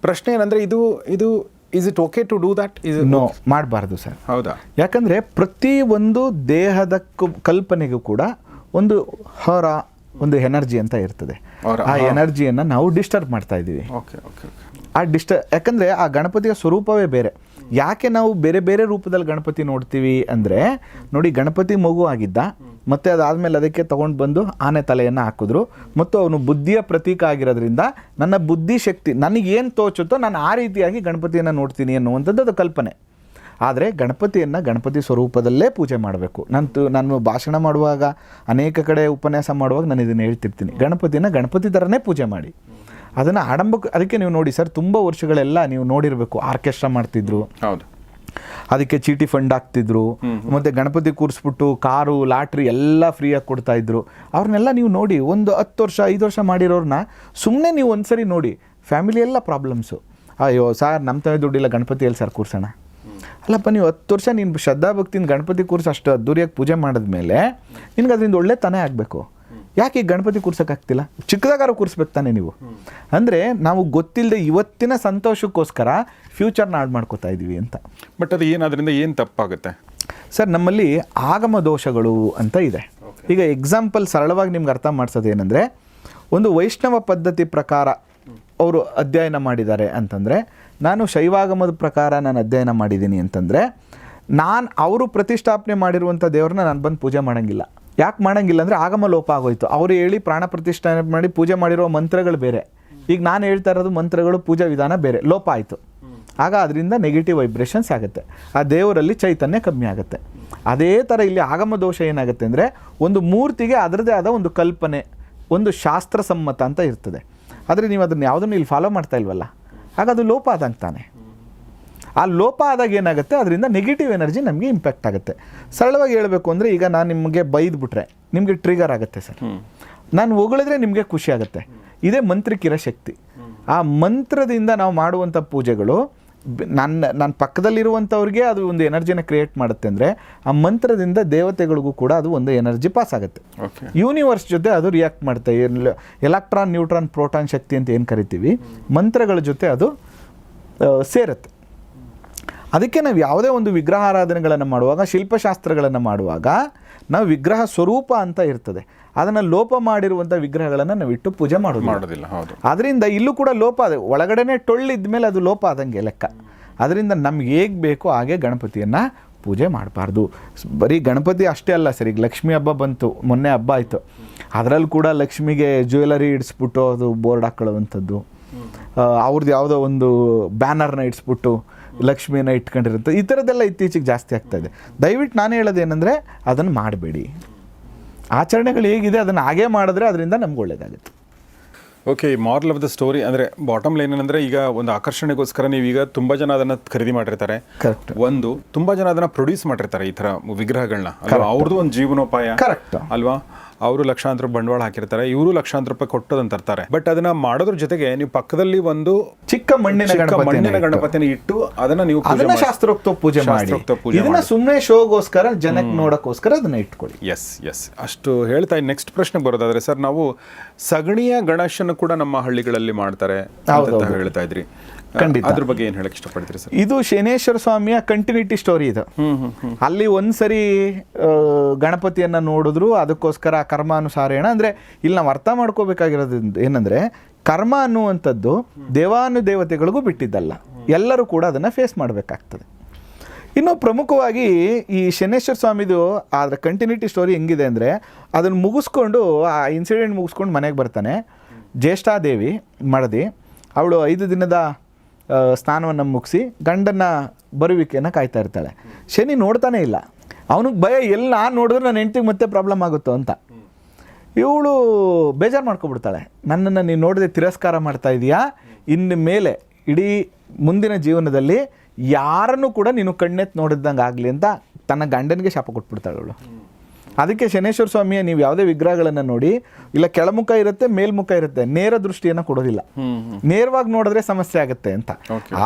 ಪ್ರಶ್ನೆ ಏನಂದರೆ ಇದು ಇದು is it okay to do that is no ಮಾಡಬಾರ್ದು ಸರ್. ಹೌದಾ? ಯಾಕಂದರೆ ಪ್ರತಿ ಒಂದು ದೇಹದ ಕಲ್ಪನೆಗೂ ಕೂಡ ಒಂದು ಹೊರ ಒಂದು ಎನರ್ಜಿ ಅಂತ ಇರ್ತದೆ. ಆ ಎನರ್ಜಿಯನ್ನು ನಾವು ಡಿಸ್ಟರ್ಬ್ ಮಾಡ್ತಾ ಇದ್ದೀವಿ. ಆ ಡಿಸ್ಟ ಯಾಕಂದರೆ ಆ ಗಣಪತಿಯ ಸ್ವರೂಪವೇ ಬೇರೆ. ಯಾಕೆ ನಾವು ಬೇರೆ ಬೇರೆ ರೂಪದಲ್ಲಿ ಗಣಪತಿ ನೋಡ್ತೀವಿ ಅಂದರೆ ನೋಡಿ ಗಣಪತಿ ಮಗು ಆಗಿದ್ದ ಮತ್ತೆ ಅದಾದಮೇಲೆ ಅದಕ್ಕೆ ತಗೊಂಡು ಬಂದು ಆನೆ ತಲೆಯನ್ನು ಹಾಕಿದ್ರು ಮತ್ತು ಅವನು ಬುದ್ಧಿಯ ಪ್ರತೀಕ ಆಗಿರೋದ್ರಿಂದ ನನ್ನ ಬುದ್ಧಿ ಶಕ್ತಿ ನನಗೇನು ತೋಚುತ್ತೋ ನಾನು ಆ ರೀತಿಯಾಗಿ ಗಣಪತಿಯನ್ನು ನೋಡ್ತೀನಿ ಅನ್ನುವಂಥದ್ದು ಅದು ಕಲ್ಪನೆ. ಆದರೆ ಗಣಪತಿಯನ್ನು ಗಣಪತಿ ಸ್ವರೂಪದಲ್ಲೇ ಪೂಜೆ ಮಾಡಬೇಕು. ನಂತು ನಾನು ಭಾಷಣ ಮಾಡುವಾಗ ಅನೇಕ ಕಡೆ ಉಪನ್ಯಾಸ ಮಾಡುವಾಗ ನಾನು ಇದನ್ನು ಹೇಳ್ತಿರ್ತೀನಿ. ಗಣಪತಿನ ಗಣಪತಿ ಥರನೇ ಪೂಜೆ ಮಾಡಿ. ಅದನ್ನು ಆಡಂಬ ಅದಕ್ಕೆ ನೀವು ನೋಡಿ ಸರ್ ತುಂಬ ವರ್ಷಗಳೆಲ್ಲ ನೀವು ನೋಡಿರಬೇಕು. ಆರ್ಕೆಸ್ಟ್ರಾ ಮಾಡ್ತಿದ್ರು. ಹೌದು. ಅದಕ್ಕೆ ಚೀಟಿ ಫಂಡ್ ಹಾಕ್ತಿದ್ರು. ಮತ್ತೆ ಗಣಪತಿ ಕೂರಿಸ್ಬಿಟ್ಟು ಕಾರು ಲಾಟ್ರಿ ಎಲ್ಲ ಫ್ರೀಯಾಗಿ ಕೊಡ್ತಾ ಇದ್ರು. ಅವ್ರನ್ನೆಲ್ಲ ನೀವು ನೋಡಿ ಒಂದು ಹತ್ತು ವರ್ಷ ಐದು ವರ್ಷ ಮಾಡಿರೋರನ್ನ ಸುಮ್ಮನೆ ನೀವು ಒಂದ್ಸರಿ ನೋಡಿ. ಫ್ಯಾಮಿಲಿ ಎಲ್ಲ ಪ್ರಾಬ್ಲಮ್ಸು. ಅಯ್ಯೋ ಸರ್ ನಮ್ಮ ತಾಯಿ ದುಡ್ಡಿಲ್ಲ ಗಣಪತಿಯಲ್ಲಿ ಸರ್ ಕೂರ್ಸೋಣ. ಅಲ್ಲಪ್ಪ ನೀವು ಹತ್ತು ವರ್ಷ ನೀನು ಶ್ರದ್ಧಾ ಭಕ್ತಿನ ಗಣಪತಿ ಕೂರಿಸಿ ಅಷ್ಟು ಅದ್ದೂರಿಯಾಗಿ ಪೂಜೆ ಮಾಡಿದ್ಮೇಲೆ ನಿನಗೆ ಅದರಿಂದ ಒಳ್ಳೆ ತಾನೇ ಆಗಬೇಕು. ಯಾಕೆ ಈ ಗಣಪತಿ ಕೂರ್ಸೋಕ್ಕಾಗ್ತಿಲ್ಲ ಚಿಕ್ಕದಾಗಾರು ಕೂರಿಸ್ಬೇಕು ತಾನೇ ನೀವು. ಅಂದರೆ ನಾವು ಗೊತ್ತಿಲ್ಲದೆ ಇವತ್ತಿನ ಸಂತೋಷಕ್ಕೋಸ್ಕರ ಫ್ಯೂಚರ್ನ ಹಾಳು ಮಾಡ್ಕೋತಾ ಇದ್ದೀವಿ ಅಂತ. ಬಟ್ ಅದು ಏನಾದ್ರಿಂದ ಏನು ತಪ್ಪಾಗುತ್ತೆ? ಸರ್ ನಮ್ಮಲ್ಲಿ ಆಗಮ ದೋಷಗಳು ಅಂತ ಇದೆ. ಈಗ ಎಕ್ಸಾಂಪಲ್ ಸರಳವಾಗಿ ನಿಮ್ಗೆ ಅರ್ಥ ಮಾಡಿಸೋದು ಏನಂದರೆ ಒಂದು ವೈಷ್ಣವ ಪದ್ಧತಿ ಪ್ರಕಾರ ಅವರು ಅಧ್ಯಯನ ಮಾಡಿದ್ದಾರೆ ಅಂತಂದರೆ ನಾನು ಶೈವಾಗಮದ ಪ್ರಕಾರ ನಾನು ಅಧ್ಯಯನ ಮಾಡಿದ್ದೀನಿ ಅಂತಂದರೆ, ನಾನು ಅವರು ಪ್ರತಿಷ್ಠಾಪನೆ ಮಾಡಿರುವಂಥ ದೇವ್ರನ್ನ ನಾನು ಬಂದು ಪೂಜೆ ಮಾಡೋಂಗಿಲ್ಲ. ಯಾಕೆ ಮಾಡೋಂಗಿಲ್ಲ ಅಂದರೆ ಆಗಮ ಲೋಪ ಆಗೋಯ್ತು. ಅವರು ಹೇಳಿ ಪ್ರಾಣ ಪ್ರತಿಷ್ಠಾಪನೆ ಮಾಡಿ ಪೂಜೆ ಮಾಡಿರೋ ಮಂತ್ರಗಳು ಬೇರೆ. ಈಗ ನಾನು ಹೇಳ್ತಾ ಇರೋದು ಮಂತ್ರಗಳು, ಪೂಜಾ ವಿಧಾನ ಬೇರೆ. ಲೋಪ ಆಯಿತು. ಆಗ ಅದರಿಂದ ನೆಗೆಟಿವ್ ವೈಬ್ರೇಷನ್ಸ್ ಆಗುತ್ತೆ. ಆ ದೇವರಲ್ಲಿ ಚೈತನ್ಯ ಕಮ್ಮಿ ಆಗುತ್ತೆ. ಅದೇ ಥರ ಇಲ್ಲಿ ಆಗಮ ದೋಷ ಏನಾಗುತ್ತೆ ಅಂದರೆ, ಒಂದು ಮೂರ್ತಿಗೆ ಅದರದೇ ಆದ ಒಂದು ಕಲ್ಪನೆ, ಒಂದು ಶಾಸ್ತ್ರ ಸಮ್ಮತ ಅಂತ ಇರ್ತದೆ. ಆದರೆ ನೀವು ಅದನ್ನು ಯಾವುದನ್ನು ಇಲ್ಲಿ ಫಾಲೋ ಮಾಡ್ತಾ ಇಲ್ವಲ್ಲ? ಆಗ ಅದು ಲೋಪ ಆದಂಗೆ ತಾನೆ. ಆ ಲೋಪ ಆದಾಗ ಏನಾಗುತ್ತೆ? ಅದರಿಂದ ನೆಗೆಟಿವ್ ಎನರ್ಜಿ ನಮಗೆ ಇಂಪ್ಯಾಕ್ಟ್ ಆಗುತ್ತೆ. ಸರಳವಾಗಿ ಹೇಳಬೇಕು ಅಂದರೆ ಈಗ ನಾನು ನಿಮಗೆ ಬೈದ್ಬಿಟ್ರೆ ನಿಮಗೆ ಟ್ರಿಗರ್ ಆಗುತ್ತೆ ಸರ್. ನಾನು ಹೊಗಳಿದ್ರೆ ನಿಮಗೆ ಖುಷಿ ಆಗುತ್ತೆ. ಇದೇ ಮಂತ್ರಿಕಿರ ಶಕ್ತಿ. ಆ ಮಂತ್ರದಿಂದ ನಾವು ಮಾಡುವಂಥ ಪೂಜೆಗಳು ನನ್ನ ನನ್ನ ಪಕ್ಕದಲ್ಲಿರುವಂಥವ್ರಿಗೆ ಅದು ಒಂದು ಎನರ್ಜಿನ ಕ್ರಿಯೇಟ್ ಮಾಡುತ್ತೆ ಅಂದರೆ ಆ ಮಂತ್ರದಿಂದ ದೇವತೆಗಳಿಗೂ ಕೂಡ ಅದು ಒಂದು ಎನರ್ಜಿ ಪಾಸ್ ಆಗುತ್ತೆ. ಯೂನಿವರ್ಸ್ ಜೊತೆ ಅದು ರಿಯಾಕ್ಟ್ ಮಾಡುತ್ತೆ. ಎಲೆಕ್ಟ್ರಾನ್ ನ್ಯೂಟ್ರಾನ್ ಪ್ರೋಟಾನ್ ಶಕ್ತಿ ಅಂತ ಏನು ಕರಿತೀವಿ? ಮಂತ್ರಗಳ ಜೊತೆ ಅದು ಸೇರುತ್ತೆ. ಅದಕ್ಕೆ ನಾವು ಯಾವುದೇ ಒಂದು ವಿಗ್ರಹಾರಾಧನೆಗಳನ್ನು ಮಾಡುವಾಗ ಶಿಲ್ಪಶಾಸ್ತ್ರಗಳನ್ನು ಮಾಡುವಾಗ ನಾವು ವಿಗ್ರಹ ಸ್ವರೂಪ ಅಂತ ಇರ್ತದೆ. ಅದನ್ನು ಲೋಪ ಮಾಡಿರುವಂಥ ವಿಗ್ರಹಗಳನ್ನು ನಾವು ಇಟ್ಟು ಪೂಜೆ ಮಾಡೋದು ಮಾಡೋದಿಲ್ಲ ಹೌದು. ಅದರಿಂದ ಇಲ್ಲೂ ಕೂಡ ಲೋಪ ಅದೇ ಒಳಗಡೆನೆ ಟೊಳ್ಳಿದ ಮೇಲೆ ಅದು ಲೋಪ ಆದಂಗೆ ಲೆಕ್ಕ. ಅದರಿಂದ ನಮ್ಗೆ ಹೇಗೆ ಬೇಕೋ ಹಾಗೆ ಗಣಪತಿಯನ್ನು ಪೂಜೆ ಮಾಡಬಾರ್ದು. ಬರೀ ಗಣಪತಿ ಅಷ್ಟೇ ಅಲ್ಲ ಸರಿ ಲಕ್ಷ್ಮಿ ಹಬ್ಬ ಬಂತು ಮೊನ್ನೆ ಹಬ್ಬ ಆಯಿತು. ಅದರಲ್ಲಿ ಕೂಡ ಲಕ್ಷ್ಮಿಗೆ ಜ್ಯುವೆಲರಿ ಇಡಿಸ್ಬಿಟ್ಟು ಅದು ಬೋರ್ಡ್ ಹಾಕೊಳ್ಳುವಂಥದ್ದು. ಅವ್ರದ್ದು ಯಾವುದೋ ಒಂದು ಬ್ಯಾನರ್ನ ಇಡಿಸ್ಬಿಟ್ಟು ಲಕ್ಷ್ಮಿನ ಇಟ್ಕೊಂಡಿರುತ್ತೆ. ಈ ಥರದ್ದೆಲ್ಲ ಇತ್ತೀಚೆಗೆ ಜಾಸ್ತಿ ಆಗ್ತಾ ಇದೆ. ದಯವಿಟ್ಟು ನಾನು ಹೇಳೋದೇನೆಂದರೆ ಅದನ್ನು ಮಾಡಬೇಡಿ. ಆಚರಣೆಗಳು ಹೇಗಿದೆ ಅದನ್ನು ಹಾಗೇ ಮಾಡಿದ್ರೆ ಅದರಿಂದ ನಮ್ಗೆ ಒಳ್ಳೇದಾಗುತ್ತೆ. Okay moral of the story ಅಂದರೆ ಬಾಟಮ್ ಲೈನ್ ಏನಂದರೆ ಈಗ ಒಂದು ಆಕರ್ಷಣೆಗೋಸ್ಕರ ನೀವೀಗ ತುಂಬ ಜನ ಅದನ್ನು ಖರೀದಿ ಮಾಡಿರ್ತಾರೆ. ಕರೆಕ್ಟ್ ಒಂದು ತುಂಬ ಜನ ಅದನ್ನು ಪ್ರೊಡ್ಯೂಸ್ ಮಾಡಿರ್ತಾರೆ ಈ ಥರ ವಿಗ್ರಹಗಳನ್ನ ಅವ್ರದ್ದು ಒಂದು ಜೀವನೋಪಾಯ. ಕರೆಕ್ಟ್ ಅಲ್ವಾ? ಅವರು ಲಕ್ಷಾಂತರ ಬಂಡವಾಳ ಹಾಕಿರ್ತಾರೆ ಇವರು ಲಕ್ಷಾಂತರ ರೂಪಾಯಿ ಕೊಟ್ಟದಂತ ತರ್ತಾರೆ ಬಟ್ ಅದನ್ನ ಮಾಡೋದ್ರ ಜೊತೆಗೆ ನೀವು ಪಕ್ಕದಲ್ಲಿ ಒಂದು ಚಿಕ್ಕ ಮಣ್ಣಿನ ಮಣ್ಣಿನ. ಗಣಪತಿನ ಇಟ್ಟು ಅದನ್ನ ನೀವು ಅದನ್ನ ಶಾಸ್ತ್ರೋಕ್ತ ಪೂಜೆ ಮಾಡಿ. ಇದನ್ನ. ಸುಮ್ಮನೆ ಶೋಗೋಸ್ಕರ ಜನಕ್ಕೆ ನೋಡಕ್ಕೋಸ್ಕರ ಅದನ್ನ ಇಟ್ಕೊಳ್ಳಿ. ಎಸ್ ಎಸ್ ಅಷ್ಟು ಹೇಳ್ತಾ ನೆಕ್ಸ್ಟ್ ಪ್ರಶ್ನೆ ಬರೋದಾದ್ರೆ ಸರ್ ನಾವು ಸಗಣಿಯ ಗಣೇಶನ ಕೂಡ ನಮ್ಮ ಹಳ್ಳಿಗಳಲ್ಲಿ ಮಾಡ್ತಾರೆ ಅಂತ ಹೇಳ್ತಾ ಇದ್ರಿ. ಖಂಡಿತ. ಅದ್ರ ಬಗ್ಗೆ ಏನು ಹೇಳಕ್ ಇಷ್ಟಪಡ್ತೀರಿ ಸರ್? ಇದು ಶನೇಶ್ವರ ಸ್ವಾಮಿಯ ಕಂಟಿನ್ಯೂಟಿ ಸ್ಟೋರಿ ಇದು. ಅಲ್ಲಿ ಒಂದ್ಸರಿ ಗಣಪತಿಯನ್ನ ನೋಡಿದ್ರು ಅದಕ್ಕೋಸ್ಕರ ಕರ್ಮಾನುಸಾರೇಣ ಅಂದ್ರೆ ಇಲ್ಲಿ ನಾವು ಅರ್ಥ ಮಾಡ್ಕೋಬೇಕಾಗಿರೋದು ಏನಂದ್ರೆ ಕರ್ಮ ಅನ್ನುವಂಥದ್ದು ದೇವಾನುದೇವತೆಗಳಿಗೂ ಬಿಟ್ಟಿದ್ದಲ್ಲ. ಎಲ್ಲರೂ ಕೂಡ ಅದನ್ನ ಫೇಸ್ ಮಾಡಬೇಕಾಗ್ತದೆ. ಇನ್ನು ಪ್ರಮುಖವಾಗಿ ಈ ಶನೇಶ್ವರ ಸ್ವಾಮಿದು ಅದರ ಕಂಟಿನ್ಯೂಟಿ ಸ್ಟೋರಿ ಹೆಂಗಿದೆ ಅಂದರೆ ಅದನ್ನು ಮುಗಿಸ್ಕೊಂಡು ಆ ಇನ್ಸಿಡೆಂಟ್ ಮುಗಿಸ್ಕೊಂಡು ಮನೆಗೆ ಬರ್ತಾನೆ. ಜ್ಯೇಷ್ಠಾದೇವಿ ಮಡದಿ. ಅವಳು ಐದು ದಿನದ ಸ್ನಾನವನ್ನು ಮುಗಿಸಿ ಗಂಡನ ಬರುವಿಕೆಯನ್ನು ಕಾಯ್ತಾ ಇರ್ತಾಳೆ. ಶನಿ ನೋಡ್ತಾನೆ ಇಲ್ಲ. ಅವನಿಗೆ ಭಯ ಎಲ್ಲಿ ನಾನು ನೋಡಿದ್ರೆ ನನ್ನ ಹೆಂಡ್ತಿಗೆ ಮತ್ತೆ ಪ್ರಾಬ್ಲಮ್ ಆಗುತ್ತೋ ಅಂತ. ಇವಳು ಬೇಜಾರು ಮಾಡ್ಕೊಬಿಡ್ತಾಳೆ. ನನ್ನನ್ನು ನೀನು ನೋಡದೆ ತಿರಸ್ಕಾರ ಮಾಡ್ತಾ ಇದೀಯಾ? ಇನ್ನು ಮೇಲೆ, ಇಡೀ ಮುಂದಿನ ಜೀವನದಲ್ಲಿ ಯಾರನ್ನು ಕೂಡ ನೀನು ಕಣ್ಣೆತ್ತು ನೋಡಿದ್ದಂಗೆ ಆಗಲಿ ಅಂತ ತನ್ನ ಗಂಡನಿಗೆ ಶಾಪ ಕೊಟ್ಬಿಡ್ತಾಳೆ ಅವಳು. ಅದಕ್ಕೆ ಶನೇಶ್ವರ ಸ್ವಾಮಿಯ ನೀವು ಯಾವುದೇ ವಿಗ್ರಹಗಳನ್ನು ನೋಡಿ ಇಲ್ಲ ಕೆಳಮುಖ ಇರುತ್ತೆ ಮೇಲ್ಮುಖ ಇರುತ್ತೆ ನೇರ ದೃಷ್ಟಿಯನ್ನು ಕೊಡೋದಿಲ್ಲ. ನೇರವಾಗಿ ನೋಡಿದ್ರೆ ಸಮಸ್ಯೆ ಆಗುತ್ತೆ ಅಂತ.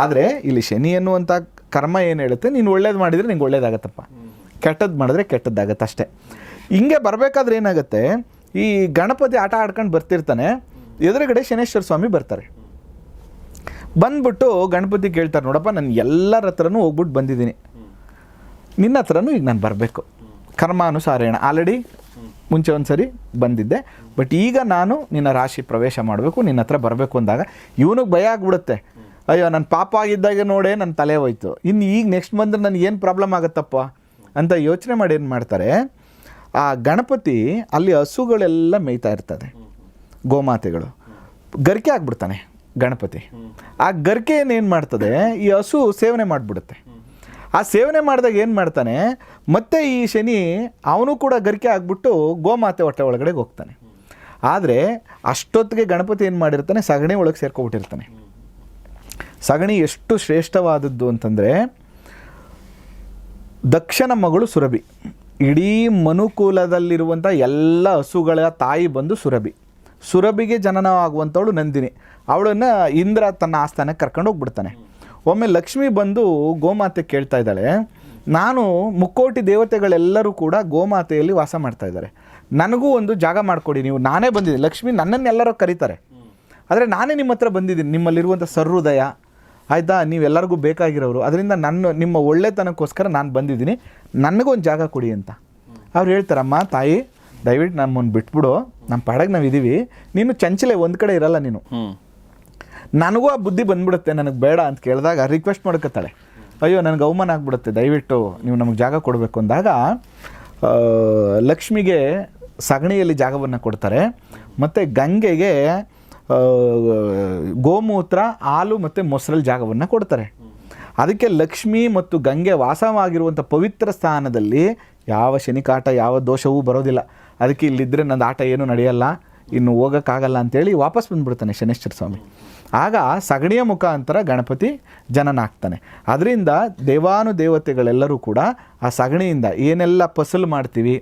ಆದರೆ ಇಲ್ಲಿ ಶನಿ ಎನ್ನುವಂಥ ಕರ್ಮ ಏನು ಹೇಳುತ್ತೆ ನೀನು ಒಳ್ಳೇದು ಮಾಡಿದರೆ ನಿಂಗೆ ಒಳ್ಳೇದಾಗತ್ತಪ್ಪ. ಕೆಟ್ಟದ್ದು ಮಾಡಿದ್ರೆ ಕೆಟ್ಟದ್ದಾಗತ್ತೆ ಅಷ್ಟೇ. ಹಿಂಗೆ ಬರಬೇಕಾದ್ರೆ ಏನಾಗುತ್ತೆ ಈ ಗಣಪತಿ ಆಟ ಆಡ್ಕೊಂಡು ಬರ್ತಿರ್ತಾನೆ ಎದುರುಗಡೆ ಶನೇಶ್ವರ ಸ್ವಾಮಿ ಬರ್ತಾರೆ. ಬಂದ್ಬಿಟ್ಟು ಗಣಪತಿ ಕೇಳ್ತಾರೆ ನೋಡಪ್ಪ ನಾನು ಎಲ್ಲರ ಹತ್ರನೂ ಹೋಗ್ಬಿಟ್ಟು ಬಂದಿದ್ದೀನಿ. ನಿನ್ನ ಹತ್ರನೂ ಈಗ ನಾನು ಬರಬೇಕು. ಕರ್ಮಾನುಸಾರೇಣ. ಆಲ್ರೆಡಿ ಮುಂಚೆ ಒಂದು ಸರಿ ಬಂದಿದ್ದೆ. ಬಟ್ ಈಗ ನಾನು ನಿನ್ನ ರಾಶಿ ಪ್ರವೇಶ ಮಾಡಬೇಕು, ನಿನ್ನ ಹತ್ರ ಬರಬೇಕು ಅಂದಾಗ ಇವನಿಗೆ ಭಯ ಆಗ್ಬಿಡುತ್ತೆ. ಅಯ್ಯೋ ನನ್ನ ಪಾಪ ಆಗಿದ್ದಾಗ ನೋಡೇ ನನ್ನ ತಲೆ ಹೋಯ್ತು. ಇನ್ನು ಈಗ ನೆಕ್ಸ್ಟ್ ಬಂದ್ರೆ ನನಗೆ ಏನು ಪ್ರಾಬ್ಲಮ್ ಆಗುತ್ತಪ್ಪ? ಅಂತ ಯೋಚನೆ ಮಾಡಿ ಏನು ಮಾಡ್ತಾರೆ, ಆ ಗಣಪತಿ ಅಲ್ಲಿ ಹಸುಗಳೆಲ್ಲ ಮೇಯ್ತಾ ಇರ್ತದೆ. ಗೋಮಾತೆಗಳು. ಗರಿಕೆ ಆಗ್ಬಿಡ್ತಾನೆ ಗಣಪತಿ. ಆ ಗರಿಕೆಯನ್ನು ಏನು ಮಾಡ್ತದೆ, ಈ ಹಸು ಸೇವನೆ ಮಾಡಿಬಿಡುತ್ತೆ. ಆ ಸೇವನೆ ಮಾಡಿದಾಗ ಏನು ಮಾಡ್ತಾನೆ, ಮತ್ತೆ ಈ ಶನಿ ಅವನು ಕೂಡ ಗರಿಕೆ ಆಗ್ಬಿಟ್ಟು ಗೋಮಾತೆ ಹೊಟ್ಟೆ ಒಳಗಡೆಗೆ ಹೋಗ್ತಾನೆ. ಆದರೆ ಅಷ್ಟೊತ್ತಿಗೆ ಗಣಪತಿ ಏನು ಮಾಡಿರ್ತಾನೆ, ಸಗಣಿ ಒಳಗೆ ಸೇರ್ಕೊಬಿಟ್ಟಿರ್ತಾನೆ. ಸಗಣಿ ಎಷ್ಟು ಶ್ರೇಷ್ಠವಾದದ್ದು ಅಂತಂದರೆ, ದಕ್ಷನ ಮಗಳು ಸುರಭಿ. ಇಡೀ ಮನುಕುಲದಲ್ಲಿರುವಂಥ ಎಲ್ಲ ಹಸುಗಳ ತಾಯಿ ಬಂದು ಸುರಭಿ. ಸುರಭಿಗೆ ಜನನವಾಗುವಂಥವಳು ನಂದಿನಿ. ಅವಳನ್ನು ಇಂದ್ರ ತನ್ನ ಆಸ್ಥಾನಕ್ಕೆ ಕರ್ಕೊಂಡು ಹೋಗ್ಬಿಡ್ತಾನೆ ಒಮ್ಮೆ ಲಕ್ಷ್ಮಿ ಬಂದು ಗೋಮಾತೆ ಕೇಳ್ತಾ ಇದ್ದಾಳೆ. ನಾನು ಮುಕ್ಕೋಟಿ ದೇವತೆಗಳೆಲ್ಲರೂ ಕೂಡ ಗೋಮಾತೆಯಲ್ಲಿ ವಾಸ ಮಾಡ್ತಾ ಇದ್ದಾರೆ. ನನಗೂ ಒಂದು ಜಾಗ ಮಾಡಿಕೊಡಿ ನೀವು. ನಾನೇ ಬಂದಿದ್ದೀನಿ. ಲಕ್ಷ್ಮಿ ನನ್ನನ್ನೆಲ್ಲರೂ ಕರೀತಾರೆ. ಆದರೆ ನಾನೇ ನಿಮ್ಮ ಹತ್ರ ಬಂದಿದ್ದೀನಿ. ನಿಮ್ಮಲ್ಲಿರುವಂಥ ಸರ್ಹೃದಯ, ಆಯಿತಾ? ನೀವೆಲ್ಲರಿಗೂ ಬೇಕಾಗಿರೋರು. ಅದರಿಂದ ನನ್ನ, ನಿಮ್ಮ ಒಳ್ಳೆತನಕ್ಕೋಸ್ಕರ ನಾನು ಬಂದಿದ್ದೀನಿ. ನನಗೊಂದು ಜಾಗ ಕೊಡಿ ಅಂತ. ಅವ್ರು ಹೇಳ್ತಾರಮ್ಮ, ತಾಯಿ, ದಯವಿಟ್ಟು ನಮ್ಮನ್ನು ಬಿಟ್ಬಿಡು. ನಮ್ಮ ಪಾಡಗೆ ನಾವು ಇದ್ದೀವಿ ನೀನು ಚಂಚಲೆ ಒಂದು ಕಡೆ ಇರಲ್ಲ ನೀನು. ನನಗೂ ಆ ಬುದ್ಧಿ ಬಂದ್ಬಿಡುತ್ತೆ, ನನಗೆ ಬೇಡ ಅಂತ ಕೇಳಿದಾಗ ರಿಕ್ವೆಸ್ಟ್ ಮಾಡ್ಕೊತಾಳೆ. ಅಯ್ಯೋ, ನನಗೆ ಅವಮಾನ ಆಗ್ಬಿಡುತ್ತೆ, ದಯವಿಟ್ಟು ನೀವು ನಮಗೆ ಜಾಗ ಕೊಡಬೇಕು ಅಂದಾಗ ಲಕ್ಷ್ಮಿಗೆ ಸಗಣಿಯಲ್ಲಿ ಜಾಗವನ್ನು ಕೊಡ್ತಾರೆ. ಮತ್ತು ಗಂಗೆಗೆ ಗೋಮೂತ್ರ, ಹಾಲು ಮತ್ತು ಮೊಸರಲ್ಲಿ ಜಾಗವನ್ನು ಕೊಡ್ತಾರೆ. ಅದಕ್ಕೆ ಲಕ್ಷ್ಮಿ ಮತ್ತು ಗಂಗೆ ವಾಸವಾಗಿರುವಂಥ ಪವಿತ್ರ ಸ್ಥಾನದಲ್ಲಿ ಯಾವ ಶನಿಕಾಟ, ಯಾವ ದೋಷವೂ ಬರೋದಿಲ್ಲ. ಅದಕ್ಕೆ ಇಲ್ಲಿದ್ದರೆ ನಂದು ಆಟ ಏನೂ ನಡೆಯಲ್ಲ, ಇನ್ನು ಹೋಗೋಕ್ಕಾಗಲ್ಲ ಅಂತೇಳಿ ವಾಪಸ್ ಬಂದ್ಬಿಡ್ತಾನೆ ಶನೇಶ್ವರ ಸ್ವಾಮಿ. ಆಗ ಸಗಣಿಯ ಮುಖಾಂತರ ಗಣಪತಿ ಜನನ ಆಗ್ತಾನೆ ಅದರಿಂದ ದೇವಾನು ದೇವತೆಗಳೆಲ್ಲರೂ ಕೂಡ ಆ ಸಗಣಿಯಿಂದ ಏನೆಲ್ಲ ಫಸಲು ಮಾಡ್ತೀವಿ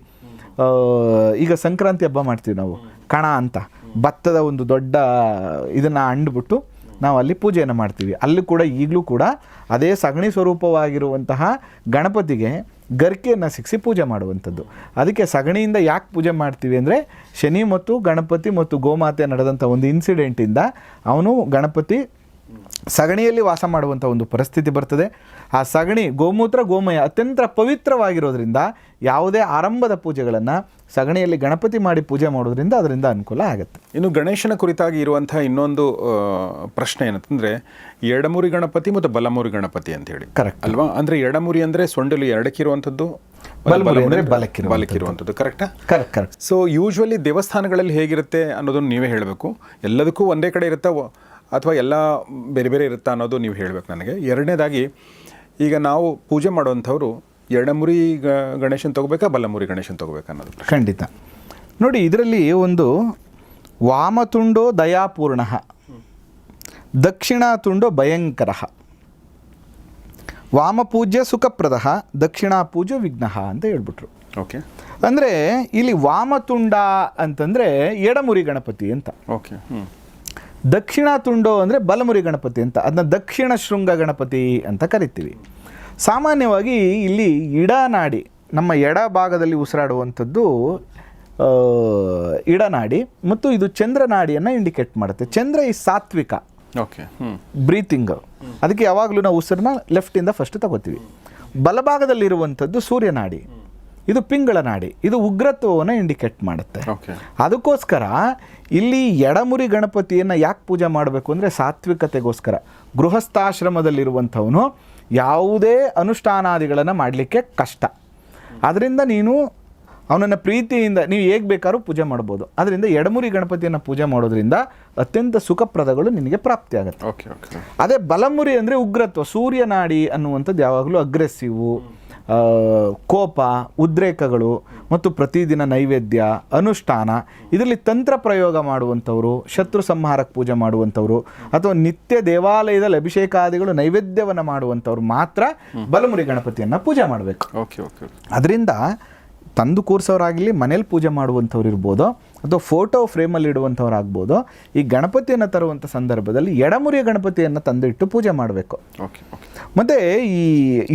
ಈಗ ಸಂಕ್ರಾಂತಿ ಹಬ್ಬ ಮಾಡ್ತೀವಿ ನಾವು, ಕಣ ಅಂತ. ಭತ್ತದ ಒಂದು ದೊಡ್ಡ ಇದನ್ನು ಅಂಡ್ಬಿಟ್ಟು ನಾವು ಅಲ್ಲಿ ಪೂಜೆಯನ್ನು ಮಾಡ್ತೀವಿ. ಅಲ್ಲಿ ಕೂಡ ಈಗಲೂ ಕೂಡ ಅದೇ ಸಗಣಿ ಸ್ವರೂಪವಾಗಿರುವಂತಹ ಗಣಪತಿಗೆ ಗರ್ಕೆಯನ್ನು ಸಿಕ್ಕಿಸಿ ಪೂಜೆ ಮಾಡುವಂಥದ್ದು. ಅದಕ್ಕೆ ಸಗಣಿಯಿಂದ ಯಾಕೆ ಪೂಜೆ ಮಾಡ್ತೀವಿ ಅಂದರೆ ಶನಿ ಮತ್ತು ಗಣಪತಿ ಮತ್ತು ಗೋಮಾತೆ ನಡೆದಂಥ ಒಂದು ಇನ್ಸಿಡೆಂಟಿಂದ ಅವನು ಗಣಪತಿ ಸಗಣಿಯಲ್ಲಿ ವಾಸ ಮಾಡುವಂಥ ಒಂದು ಪರಿಸ್ಥಿತಿ ಬರ್ತದೆ. ಆ ಸಗಣಿ ಗೋಮೂತ್ರ ಗೋಮಯ ಅತ್ಯಂತ ಪವಿತ್ರವಾಗಿರೋದ್ರಿಂದ ಯಾವುದೇ ಆರಂಭದ ಪೂಜೆಗಳನ್ನು ಸಗಣಿಯಲ್ಲಿ ಗಣಪತಿ ಮಾಡಿ ಪೂಜೆ ಮಾಡೋದ್ರಿಂದ ಅದರಿಂದ ಅನುಕೂಲ ಆಗುತ್ತೆ. ಇನ್ನು ಗಣೇಶನ ಕುರಿತಾಗಿ ಇರುವಂಥ ಇನ್ನೊಂದು ಪ್ರಶ್ನೆ ಏನಂತಂದರೆ ಎಡಮುರಿ ಗಣಪತಿ ಮತ್ತು ಬಲಮುರಿ ಗಣಪತಿ ಅಂತ ಹೇಳಿ. ಕರೆಕ್ಟ್ ಅಲ್ವಾ? ಅಂದರೆ ಎಡಮುರಿ ಅಂದರೆ ಸೊಂಡಿಲು ಎರಡಕ್ಕಿರುವಂಥದ್ದು. ಬಲಕ್ಕಿರುವಂಥದ್ದು ಕರೆಕ್ಟಾ ಕರೆಕ್ಟ್ ಕರೆಕ್ಟ್ ಸೊ ಯೂಶ್ವಲಿ ದೇವಸ್ಥಾನಗಳಲ್ಲಿ ಹೇಗಿರುತ್ತೆ ಅನ್ನೋದನ್ನು ನೀವೇ ಹೇಳಬೇಕು. ಎಲ್ಲದಕ್ಕೂ ಒಂದೇ ಕಡೆ ಇರುತ್ತಾ? ಅಥವಾ ಎಲ್ಲ ಬೇರೆ ಬೇರೆ ಇರುತ್ತಾ ಅನ್ನೋದು ನೀವು ಹೇಳಬೇಕು ನನಗೆ. ಎರಡನೇದಾಗಿ ಈಗ ನಾವು ಪೂಜೆ ಮಾಡುವಂಥವ್ರು ಎಡಮುರಿ ಗ ಗಣೇಶನ ತಗೋಬೇಕಾ ಬಲಮುರಿ ಗಣೇಶನ ತಗೋಬೇಕಾ ಅನ್ನೋದು ಖಂಡಿತ. ನೋಡಿ ಇದರಲ್ಲಿ ಒಂದು ವಾಮತುಂಡೋ ದಯಾಪೂರ್ಣ ದಕ್ಷಿಣ ತುಂಡೋ ಭಯಂಕರ ವಾಮಪೂಜ್ಯ ಸುಖಪ್ರದ ದಕ್ಷಿಣ ಪೂಜ್ಯ ವಿಘ್ನ ಅಂತ ಹೇಳ್ಬಿಟ್ರು. ಓಕೆ. ಅಂದರೆ ಇಲ್ಲಿ ವಾಮತುಂಡ ಅಂತಂದರೆ ಎಡಮುರಿ ಗಣಪತಿ ಅಂತ. ಓಕೆ ಹ್ಞೂ ದಕ್ಷಿಣ ತುಂಡೋ ಅಂದರೆ ಬಲಮುರಿ ಗಣಪತಿ ಅಂತ ಅದನ್ನ ದಕ್ಷಿಣ ಶೃಂಗ ಗಣಪತಿ ಅಂತ ಕರಿತೀವಿ. ಸಾಮಾನ್ಯವಾಗಿ ಇಲ್ಲಿ ಇಡನಾಡಿ ನಮ್ಮ ಎಡ ಭಾಗದಲ್ಲಿ ಉಸಿರಾಡುವಂಥದ್ದು ಇಡನಾಡಿ ಮತ್ತು ಇದು ಚಂದ್ರನಾಡಿಯನ್ನು ಇಂಡಿಕೇಟ್ ಮಾಡುತ್ತೆ. ಚಂದ್ರ ಈ ಸಾತ್ವಿಕ. Okay breathing. ಅದಕ್ಕೆ ಯಾವಾಗಲೂ ನಾವು ಉಸಿರನ್ನ ಲೆಫ್ಟಿಂದ ಫಸ್ಟ್ ತಗೋತೀವಿ. ಬಲಭಾಗದಲ್ಲಿರುವಂಥದ್ದು ಸೂರ್ಯನಾಡಿ ಇದು ಪಿಂಗಳ ನಾಡಿ ಇದು ಉಗ್ರತ್ವವನ್ನು ಇಂಡಿಕೇಟ್ ಮಾಡುತ್ತೆ. ಓಕೆ ಅದಕ್ಕೋಸ್ಕರ ಇಲ್ಲಿ ಎಡಮುರಿ ಗಣಪತಿಯನ್ನು ಯಾಕೆ ಪೂಜೆ ಮಾಡಬೇಕು ಅಂದರೆ ಸಾತ್ವಿಕತೆಗೋಸ್ಕರ. ಗೃಹಸ್ಥಾಶ್ರಮದಲ್ಲಿರುವಂಥವನು ಯಾವುದೇ ಅನುಷ್ಠಾನಾದಿಗಳನ್ನು ಮಾಡಲಿಕ್ಕೆ ಕಷ್ಟ. ಅದರಿಂದ ನೀನು ಅವನನ್ನು ಪ್ರೀತಿಯಿಂದ ನೀವು ಹೇಗೆ ಬೇಕಾದ್ರೂ ಪೂಜೆ ಮಾಡ್ಬೋದು. ಅದರಿಂದ ಎಡಮುರಿ ಗಣಪತಿಯನ್ನು ಪೂಜೆ ಮಾಡೋದ್ರಿಂದ ಅತ್ಯಂತ ಸುಖಪ್ರದಗಳು ನಿನಗೆ ಪ್ರಾಪ್ತಿಯಾಗುತ್ತೆ. ಓಕೆ ಓಕೆ ಅದೇ ಬಲಮುರಿ ಅಂದರೆ ಉಗ್ರತ್ವ ಸೂರ್ಯನಾಡಿ ಅನ್ನುವಂಥದ್ದು ಯಾವಾಗಲೂ ಅಗ್ರೆಸಿವು ಕೋಪ ಉದ್ರೇಕಗಳು ಮತ್ತು ಪ್ರತಿದಿನ ನೈವೇದ್ಯ ಅನುಷ್ಠಾನ ಇದರಲ್ಲಿ ತಂತ್ರ ಪ್ರಯೋಗ ಮಾಡುವಂಥವರು ಶತ್ರು ಸಂಹಾರಕ್ಕೆ ಪೂಜೆ ಮಾಡುವಂಥವ್ರು ಅಥವಾ ನಿತ್ಯ ದೇವಾಲಯದಲ್ಲಿ ಅಭಿಷೇಕಾದಿಗಳು ನೈವೇದ್ಯವನ್ನು ಮಾಡುವಂಥವ್ರು ಮಾತ್ರ ಬಲಮುರಿ ಗಣಪತಿಯನ್ನು ಪೂಜೆ ಮಾಡಬೇಕು. ಓಕೆ. ಅದರಿಂದ ತಂದು ಕೂರಿಸೋರಾಗಲಿ ಮನೇಲಿ ಪೂಜೆ ಮಾಡುವಂಥವ್ರು ಇರ್ಬೋದು. ಅಥವಾ ಫೋಟೋ ಫ್ರೇಮಲ್ಲಿ ಇಡುವಂಥವ್ರು ಆಗ್ಬೋದು ಈ ಗಣಪತಿಯನ್ನು ತರುವಂಥ ಸಂದರ್ಭದಲ್ಲಿ ಎಡಮುರಿಯ ಗಣಪತಿಯನ್ನು ತಂದಿಟ್ಟು ಪೂಜೆ ಮಾಡಬೇಕು. ಓಕೆ ಮತ್ತು ಈ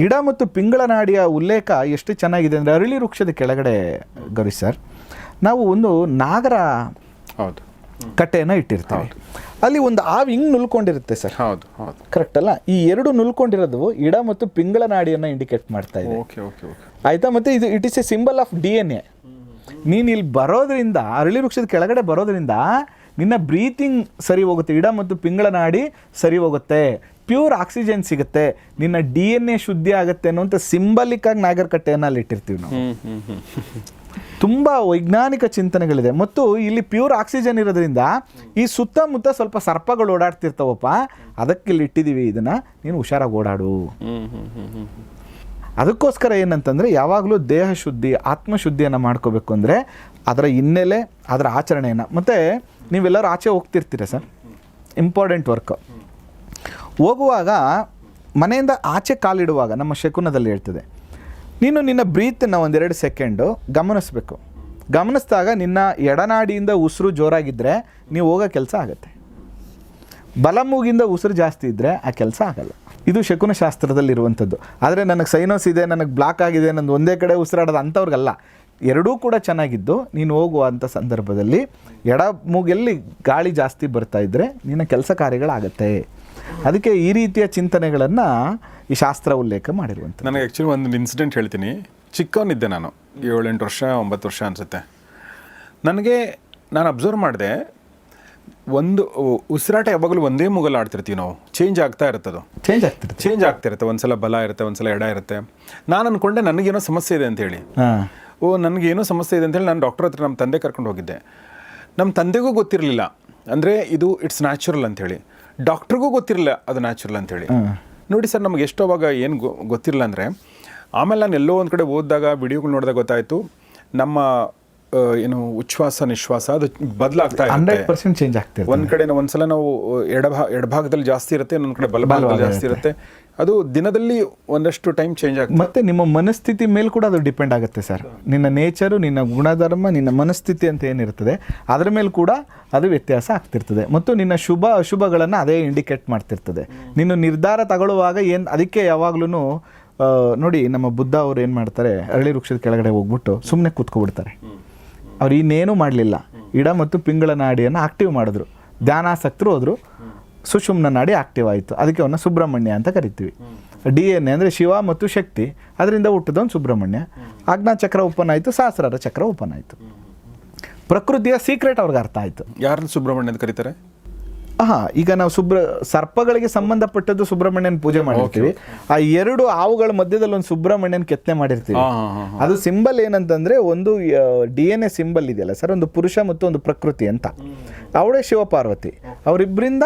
ಇಡ ಮತ್ತು ಪಿಂಗಳ ನಾಡಿಯ ಉಲ್ಲೇಖ ಎಷ್ಟು ಚೆನ್ನಾಗಿದೆ ಅಂದರೆ ಅರಳಿ ವೃಕ್ಷದ ಕೆಳಗಡೆ ಗೌರಿ ಸರ್. ನಾವು ಒಂದು ನಾಗರ ಹೌದು. ಕಟ್ಟೆಯನ್ನು ಇಟ್ಟಿರ್ತೀವಿ. ಅಲ್ಲಿ ಒಂದು ಆವಿಂಗ್ ಹಿಂಗೆ ನುಲ್ಕೊಂಡಿರುತ್ತೆ ಸರ್. ಹೌದು ಹೌದು. ಕರೆಕ್ಟ್ ಅಲ್ಲ? ಈ ಎರಡು ನುಲ್ಕೊಂಡಿರೋದು ಇಡ ಮತ್ತು ಪಿಂಗಳ ನಾಡಿಯನ್ನು ಇಂಡಿಕೇಟ್ ಮಾಡ್ತಾ ಇದೆ. ಓಕೆ ಓಕೆ ಓಕೆ ಆಯ್ತಾ? ಮತ್ತೆ ಇದು it is a symbol of D N A ನೀನು ಇಲ್ಲಿ ಬರೋದ್ರಿಂದ ಅರಳಿ ವೃಕ್ಷದ ಕೆಳಗಡೆ ಬರೋದ್ರಿಂದ ನಿನ್ನ ಬ್ರೀತಿಂಗ್ ಸರಿ ಹೋಗುತ್ತೆ ಇಡ ಮತ್ತು ಪಿಂಗಳ ನಾಡಿ ಸರಿ ಹೋಗುತ್ತೆ ಪ್ಯೂರ್ ಆಕ್ಸಿಜನ್ ಸಿಗುತ್ತೆ ನಿನ್ನ ಡಿ ಎನ್ ಎ ಶುದ್ಧಿ ಆಗುತ್ತೆ ಅನ್ನುವಂಥ ಸಿಂಬಲಿಕ್ ಆಗಿ ನಾಗರಕಟ್ಟೆಯನ್ನು ಅಲ್ಲಿ ಇಟ್ಟಿರ್ತೀವಿ ನಾವು. ತುಂಬ ವೈಜ್ಞಾನಿಕ ಚಿಂತನೆಗಳಿದೆ. ಮತ್ತು ಇಲ್ಲಿ ಪ್ಯೂರ್ ಆಕ್ಸಿಜನ್ ಇರೋದ್ರಿಂದ ಈ ಸುತ್ತಮುತ್ತ ಸ್ವಲ್ಪ ಸರ್ಪಗಳು ಓಡಾಡ್ತಿರ್ತಾವಪ್ಪ ಅದಕ್ಕೆ ಇಲ್ಲಿ ಇಟ್ಟಿದ್ದೀವಿ ಇದನ್ನು ನೀನು ಹುಷಾರಾಗಿ ಓಡಾಡು. ಅದಕ್ಕೋಸ್ಕರ ಏನಂತಂದರೆ ಯಾವಾಗಲೂ ದೇಹ ಶುದ್ಧಿ, ಆತ್ಮಶುದ್ಧಿಯನ್ನು ಮಾಡ್ಕೋಬೇಕು ಅಂದರೆ ಅದರ ಹಿನ್ನೆಲೆ, ಅದರ ಆಚರಣೆಯನ್ನು. ಮತ್ತು ನೀವೆಲ್ಲರೂ ಆಚೆ ಹೋಗ್ತಿರ್ತೀರ ಸರ್? ಇಂಪಾರ್ಟೆಂಟ್ ವರ್ಕ್ ಹೋಗುವಾಗ ಮನೆಯಿಂದ ಆಚೆ ಕಾಲಿಡುವಾಗ, ನಮ್ಮ ಶಕುನದಲ್ಲಿ ಹೇಳ್ತದೆ, ನೀನು ನಿನ್ನ ಬ್ರೀತನ್ನು ಒಂದೆರಡು ಸೆಕೆಂಡು ಗಮನಿಸಬೇಕು. ಗಮನಿಸಿದಾಗ ನಿನ್ನ ಎಡನಾಡಿಯಿಂದ ಉಸಿರು ಜೋರಾಗಿದ್ದರೆ ನೀವು ಹೋಗೋ ಕೆಲಸ ಆಗುತ್ತೆ. ಬಲಮೂಗಿಂದ ಉಸಿರು ಜಾಸ್ತಿ ಇದ್ದರೆ ಆ ಕೆಲಸ ಆಗಲ್ಲ. ಇದು ಶಕುನ ಶಾಸ್ತ್ರದಲ್ಲಿರುವಂಥದ್ದು ಆದರೆ ನನಗೆ ಸೈನೋಸ್ ಇದೆ, ನನಗೆ ಬ್ಲಾಕ್ ಆಗಿದೆ, ನಂದು ಒಂದೇ ಕಡೆ ಉಸಿರಾಡೋದು ಅಂಥವ್ರಿಗಲ್ಲ. ಎರಡೂ ಕೂಡ ಚೆನ್ನಾಗಿದ್ದು. ನೀನು ಹೋಗುವಂಥ ಸಂದರ್ಭದಲ್ಲಿ ಎಡ ಮೂಗೆಲ್ಲಿ ಗಾಳಿ ಜಾಸ್ತಿ ಬರ್ತಾ ಇದ್ದರೆ ನಿನ್ನ ಕೆಲಸ ಕಾರ್ಯಗಳಾಗತ್ತೆ. ಅದಕ್ಕೆ ಈ ರೀತಿಯ ಚಿಂತನೆಗಳನ್ನು ಈ ಶಾಸ್ತ್ರ ಉಲ್ಲೇಖ ಮಾಡಿರುವಂಥ ನನಗೆ ಆ್ಯಕ್ಚುಲಿ ಒಂದು ಇನ್ಸಿಡೆಂಟ್ ಹೇಳ್ತೀನಿ. ಚಿಕ್ಕವನಿದ್ದೆ ನಾನು. ಏಳೆಂಟು ವರ್ಷ, ಒಂಬತ್ತು ವರ್ಷ ಅನಿಸುತ್ತೆ. ನನಗೆ ನಾನು ಅಬ್ಸರ್ವ್ ಮಾಡಿದೆ. ಒಂದು ಉಸಿರಾಟ ಯಾವಾಗಲೂ ಒಂದೇ ಮುಗಲ್ ಆಡ್ತಿರ್ತೀವಿ ನಾವು. ಚೇಂಜ್ ಆಗ್ತಾ ಇರುತ್ತದು ಚೇಂಜ್ ಆಗ್ತಿರುತ್ತೆ. ಚೇಂಜ್ ಆಗ್ತಿರುತ್ತೆ ಒಂದ್ಸಲ ಬಲ ಇರುತ್ತೆ ಒಂದ್ಸಲ ಎಡ ಇರುತ್ತೆ. ನಾನು ಅನ್ಕೊಂಡೆ ನನಗೇನೋ ಸಮಸ್ಯೆ ಇದೆ ಅಂತೇಳಿ. ಓ ನನಗೇನೋ ಸಮಸ್ಯೆ ಇದೆ ಅಂತೇಳಿ ನಾನು ಡಾಕ್ಟರ್ ಹತ್ರ ನಮ್ಮ ತಂದೆ ಕರ್ಕೊಂಡು ಹೋಗಿದ್ದೆ. ನಮ್ಮ ತಂದೆಗೂ ಗೊತ್ತಿರಲಿಲ್ಲ. ಅಂದರೆ ಇದು ಇಟ್ಸ್ ನ್ಯಾಚುರಲ್ ಅಂತೇಳಿ. ಡಾಕ್ಟ್ರಿಗೂ ಗೊತ್ತಿರಲಿಲ್ಲ ಅದು ನ್ಯಾಚುರಲ್ ಅಂತೇಳಿ. ನೋಡಿ ಸರ್ ನಮಗೆ ಎಷ್ಟೋ ಅವಾಗ ಏನು ಗೊ ಗೊತ್ತಿರಲಿಲ್ಲ ಅಂದರೆ ಆಮೇಲೆ ನಾನು ಎಲ್ಲೋ ಒಂದು ಕಡೆ ಓದಿದಾಗ ವಿಡಿಯೋಗಳು ನೋಡಿದಾಗ ಗೊತ್ತಾಯಿತು ನಮ್ಮ ಏನು ಉಚ್ಛ್ವಾಸ ನಿಶ್ವಾಸ ಅದು ಬದಲಾಗ್ತಾ ಹಂಡ್ರೆಡ್ ಪರ್ಸೆಂಟ್ ಚೇಂಜ್ ಆಗ್ತದೆ ಒಂದ್ ಕಡೆ ಒಂದ್ಸಲ ನಾವು ಎಡಭಾ ಎಡಭಾಗದಲ್ಲಿ ಜಾಸ್ತಿ ಇರುತ್ತೆ ಇನ್ನೊಂದು ಕಡೆ ಬಲಭಾಗದಲ್ಲಿ ಜಾಸ್ತಿ ಇರುತ್ತೆ. ಅದು ದಿನದಲ್ಲಿ ಒಂದಷ್ಟು ಟೈಮ್ ಚೇಂಜ್ ಆಗುತ್ತೆ ಮತ್ತೆ ನಿಮ್ಮ ಮನಸ್ಥಿತಿ ಮೇಲೆ ಕೂಡ ಅದು ಡಿಪೆಂಡ್ ಆಗುತ್ತೆ ಸರ್. ನಿನ್ನ ನೇಚರು ನಿನ್ನ ಗುಣಧರ್ಮ ನಿನ್ನ ಮನಸ್ಥಿತಿ ಅಂತ ಏನಿರ್ತದೆ ಅದರ ಮೇಲೆ ಕೂಡ ಅದು ವ್ಯತ್ಯಾಸ ಆಗ್ತಿರ್ತದೆ. ಮತ್ತು ನಿನ್ನ ಶುಭ ಅಶುಭಗಳನ್ನು ಅದೇ ಇಂಡಿಕೇಟ್ ಮಾಡ್ತಿರ್ತದೆ. ನೀನು ನಿರ್ಧಾರ ತಗೊಳ್ಳುವಾಗ ಏನು ಅದಕ್ಕೆ ಯಾವಾಗ್ಲೂ ನೋಡಿ ನಮ್ಮ ಬುದ್ಧ ಅವ್ರು ಏನು ಮಾಡ್ತಾರೆ ಅರಳಿ ವೃಕ್ಷದ ಕೆಳಗಡೆ ಹೋಗ್ಬಿಟ್ಟು ಸುಮ್ಮನೆ ಕೂತ್ಕೊಬಿಡ್ತಾರೆ. ಅವ್ರು ಇನ್ನೇನೂ ಮಾಡಲಿಲ್ಲ. ಇಡ ಮತ್ತು ಪಿಂಗಳ ನಾಡಿಯನ್ನು ಆಕ್ಟಿವ್ ಮಾಡಿದ್ರು. ಧ್ಯಾನಾಸಕ್ತರು ಹೋದ್ರು. ಸುಷುಮ್ನ ನಾಡಿ ಆಕ್ಟಿವ್ ಆಯಿತು. ಅದಕ್ಕೆ ಅವನ್ನ ಸುಬ್ರಹ್ಮಣ್ಯ ಅಂತ ಕರಿತೀವಿ. ಡಿ ಎನ್ ಎ ಅಂದರೆ ಶಿವ ಮತ್ತು ಶಕ್ತಿ. ಅದರಿಂದ ಹುಟ್ಟಿದವನು ಸುಬ್ರಹ್ಮಣ್ಯ. ಆಜ್ಞಾ ಚಕ್ರ ಓಪನ್ ಆಯಿತು, ಸಹಸ್ರಾರ ಚಕ್ರ ಓಪನ್ ಆಯಿತು. ಪ್ರಕೃತಿಯ ಸೀಕ್ರೆಟ್ ಅವ್ರಿಗೆ ಅರ್ಥ ಆಯಿತು. ಯಾರನ್ನ ಸುಬ್ರಹ್ಮಣ್ಯ ಅಂತ ಕರೀತಾರೆ? ಹಾ ಈಗ ನಾವು ಸುಬ್ರ ಸರ್ಪಗಳಿಗೆ ಸಂಬಂಧಪಟ್ಟದ್ದು ಸುಬ್ರಹ್ಮಣ್ಯನ ಪೂಜೆ ಮಾಡಿರ್ತೀವಿ. ಆ ಎರಡು ಹಾವುಗಳ ಮಧ್ಯದಲ್ಲಿ ಒಂದು ಸುಬ್ರಹ್ಮಣ್ಯನ ಕೆತ್ತನೆ ಮಾಡಿರ್ತೀವಿ. ಅದು ಸಿಂಬಲ್ ಏನಂತಂದ್ರೆ ಒಂದು ಡಿ ಎನ್ ಎ ಸಿಂಬಲ್ ಇದೆಯಲ್ಲ ಸರ್ ಒಂದು ಪುರುಷ ಮತ್ತು ಒಂದು ಪ್ರಕೃತಿ ಅಂತ. ಅವಳೇ ಶಿವಪಾರ್ವತಿ. ಅವರಿಬ್ಬರಿಂದ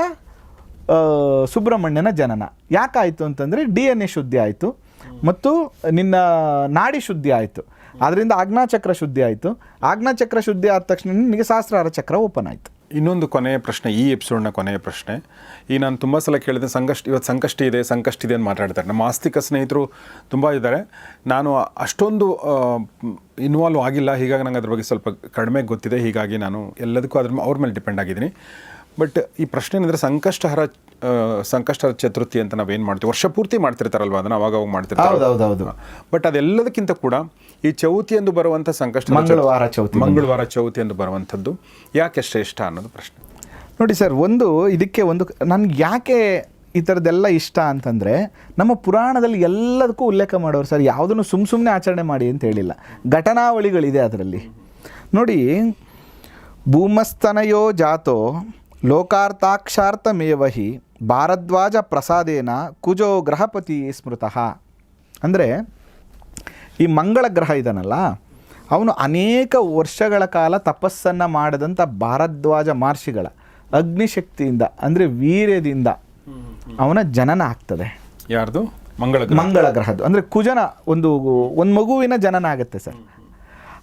ಸುಬ್ರಹ್ಮಣ್ಯನ ಜನನ. ಯಾಕಾಯಿತು ಅಂತಂದರೆ ಡಿ ಎನ್ ಎ ಶುದ್ಧಿ ಆಯಿತು ಮತ್ತು ನಿನ್ನ ನಾಡಿ ಶುದ್ಧಿ ಆಯಿತು. ಅದರಿಂದ ಆಜ್ಞಾಚಕ್ರ ಶುದ್ಧಿ ಆಯಿತು. ಆಜ್ಞಾಚಕ್ರ ಶುದ್ಧಿ ಆದ ತಕ್ಷಣ ನಿನಗೆ ಸಹಸ್ರಾರ ಚಕ್ರ ಓಪನ್ ಆಯಿತು. ಇನ್ನೊಂದು ಕೊನೆಯ ಪ್ರಶ್ನೆ, ಈ ಎಪಿಸೋಡ್ನ ಕೊನೆಯ ಪ್ರಶ್ನೆ. ಈ ನಾನು ತುಂಬ ಸಲ ಕೇಳಿದೆ, ಸಂಕಷ್ಟ ಇವತ್ತು ಸಂಕಷ್ಟ ಇದೆ ಸಂಕಷ್ಟ ಇದೆ ಅಂತ ಮಾತಾಡ್ತಾರೆ. ನಮ್ಮ ಆಸ್ತಿಕ ಸ್ನೇಹಿತರು ತುಂಬ ಇದ್ದಾರೆ. ನಾನು ಅಷ್ಟೊಂದು ಇನ್ವಾಲ್ವ್ ಆಗಿಲ್ಲ. ಹೀಗಾಗಿ ನಂಗೆ ಅದ್ರ ಬಗ್ಗೆ ಸ್ವಲ್ಪ ಕಡಿಮೆ ಗೊತ್ತಿದೆ. ಹೀಗಾಗಿ ನಾನು ಎಲ್ಲದಕ್ಕೂ ಅದ್ರ ಅವ್ರ ಮೇಲೆ ಡಿಪೆಂಡ್ ಆಗಿದ್ದೀನಿ. ಬಟ್ ಈ ಪ್ರಶ್ನೆ ಏನಂದರೆ ಸಂಕಷ್ಟಹರ ಸಂಕಷ್ಟ ಸಂಕಷ್ಟಹರ ಚತುರ್ಥಿ ಅಂತ ನಾವೇನು ಮಾಡ್ತೀವಿ? ವರ್ಷ ಪೂರ್ತಿ ಮಾಡ್ತಿರ್ತಾರಲ್ವ ಅದನ್ನು? ಅವಾಗ ಅವಾಗ ಮಾಡ್ತಿರ್ತಾರೆ ಬಟ್ ಅದೆಲ್ಲದಕ್ಕಿಂತ ಕೂಡ ಈ ಚೌತಿ ಎಂದು ಬರುವಂಥ ಸಂಕಷ್ಟ ಮಂಗಳವಾರ ಚೌತಿ ಮಂಗಳವಾರ. ಚೌತಿ ಎಂದು ಬರುವಂಥದ್ದು ಯಾಕೆ ಶ್ರೇಷ್ಠ ಅನ್ನೋದು ಪ್ರಶ್ನೆ. ನೋಡಿ ಸರ್ ಒಂದು ಇದಕ್ಕೆ ಒಂದು ನನ್ಗೆ ಯಾಕೆ ಈ ಥರದ್ದೆಲ್ಲ ಇಷ್ಟ ಅಂತಂದರೆ ನಮ್ಮ ಪುರಾಣದಲ್ಲಿ ಎಲ್ಲದಕ್ಕೂ ಉಲ್ಲೇಖ ಮಾಡೋರು ಸರ್ ಯಾವುದನ್ನು ಸುಮ್ಮ ಸುಮ್ಮನೆ ಆಚರಣೆ ಮಾಡಿ ಅಂತ ಹೇಳಿಲ್ಲ. ಘಟನಾವಳಿಗಳಿದೆ ಅದರಲ್ಲಿ. ನೋಡಿ ಭೂಮಸ್ತನಯೋ ಜಾತೋ ಲೋಕಾರ್ಥಾಕ್ಷಾರ್ಥಮೇವಹಿ ಭಾರದ್ವಾಜ ಪ್ರಸಾದೇನ ಕುಜೋ ಗ್ರಹಪತಿ ಸ್ಮೃತಃ. ಅಂದರೆ ಈ ಮಂಗಳ ಗ್ರಹ ಇದನಲ್ಲ ಅವನು ಅನೇಕ ವರ್ಷಗಳ ಕಾಲ ತಪಸ್ಸನ್ನು ಮಾಡಿದಂಥ ಭಾರದ್ವಾಜ ಮಹರ್ಷಿಗಳ ಅಗ್ನಿಶಕ್ತಿಯಿಂದ ಅಂದರೆ ವೀರ್ಯದಿಂದ ಅವನ ಜನನ ಆಗ್ತದೆ. ಯಾರ್ದು? ಮಂಗಳ. ಮಂಗಳ ಗ್ರಹದ್ದು. ಅಂದರೆ ಕುಜನ ಒಂದು ಒಂದು ಮಗುವಿನ ಜನನ ಆಗುತ್ತೆ ಸರ್.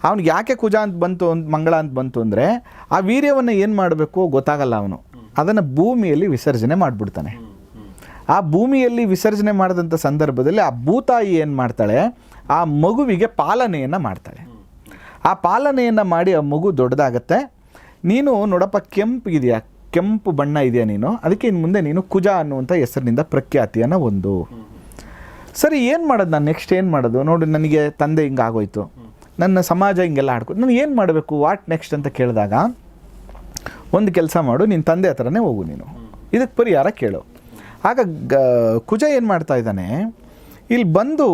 ಅವ್ನಿಗೆ ಯಾಕೆ ಕುಜ ಅಂತ ಬಂತು ಅಂತ ಮಂಗಳ ಅಂತ ಬಂತು ಅಂದರೆ ಆ ವೀರ್ಯವನ್ನು ಏನು ಮಾಡಬೇಕು ಗೊತ್ತಾಗಲ್ಲ ಅವನು. ಅದನ್ನು ಭೂಮಿಯಲ್ಲಿ ವಿಸರ್ಜನೆ ಮಾಡಿಬಿಡ್ತಾನೆ. ಆ ಭೂಮಿಯಲ್ಲಿ ವಿಸರ್ಜನೆ ಮಾಡಿದಂಥ ಸಂದರ್ಭದಲ್ಲಿ ಆ ಭೂತಾಯಿ ಏನು ಮಾಡ್ತಾಳೆ? ಆ ಮಗುವಿಗೆ ಪಾಲನೆಯನ್ನು ಮಾಡ್ತಾಳೆ. ಆ ಪಾಲನೆಯನ್ನು ಮಾಡಿ ಆ ಮಗು ದೊಡ್ಡದಾಗತ್ತೆ. ನೀನು ನೋಡಪ್ಪ, ಕೆಂಪು ಇದೆಯಾ? ಕೆಂಪು ಬಣ್ಣ ಇದೆಯಾ ನೀನು? ಅದಕ್ಕೆ ಇನ್ನು ಮುಂದೆ ನೀನು ಕುಜ ಅನ್ನುವಂಥ ಹೆಸರಿನಿಂದ ಪ್ರಖ್ಯಾತಿಯನ್ನು ಒಂದು. ಸರಿ, ಏನು ಮಾಡೋದು ನಾನು? ನೆಕ್ಸ್ಟ್ ಏನು ಮಾಡೋದು? ನೋಡಿ, ನನಗೆ ತಂದೆ ಹಿಂಗೆ ಆಗೋಯ್ತು ನನ್ನ ಸಮಾಜ ಹಿಂಗೆಲ್ಲ ಆಡ್ಕೊಂಡು ನಾನು ಏನು ಮಾಡಬೇಕು? ವಾಟ್ ನೆಕ್ಸ್ಟ್ ಅಂತ ಕೇಳಿದಾಗ ಒಂದು ಕೆಲಸ ಮಾಡು ನಿನ್ನ ತಂದೆ ಹತ್ರನೇ ಹೋಗು ನೀನು. ಇದಕ್ಕೆ ಪರಿಹಾರ ಕೇಳು. ಆಗ ಗ ಕುಜ ಏನು ಮಾಡ್ತಾ ಇದ್ದಾನೆ? ಇಲ್ಲಿ ಬಂದು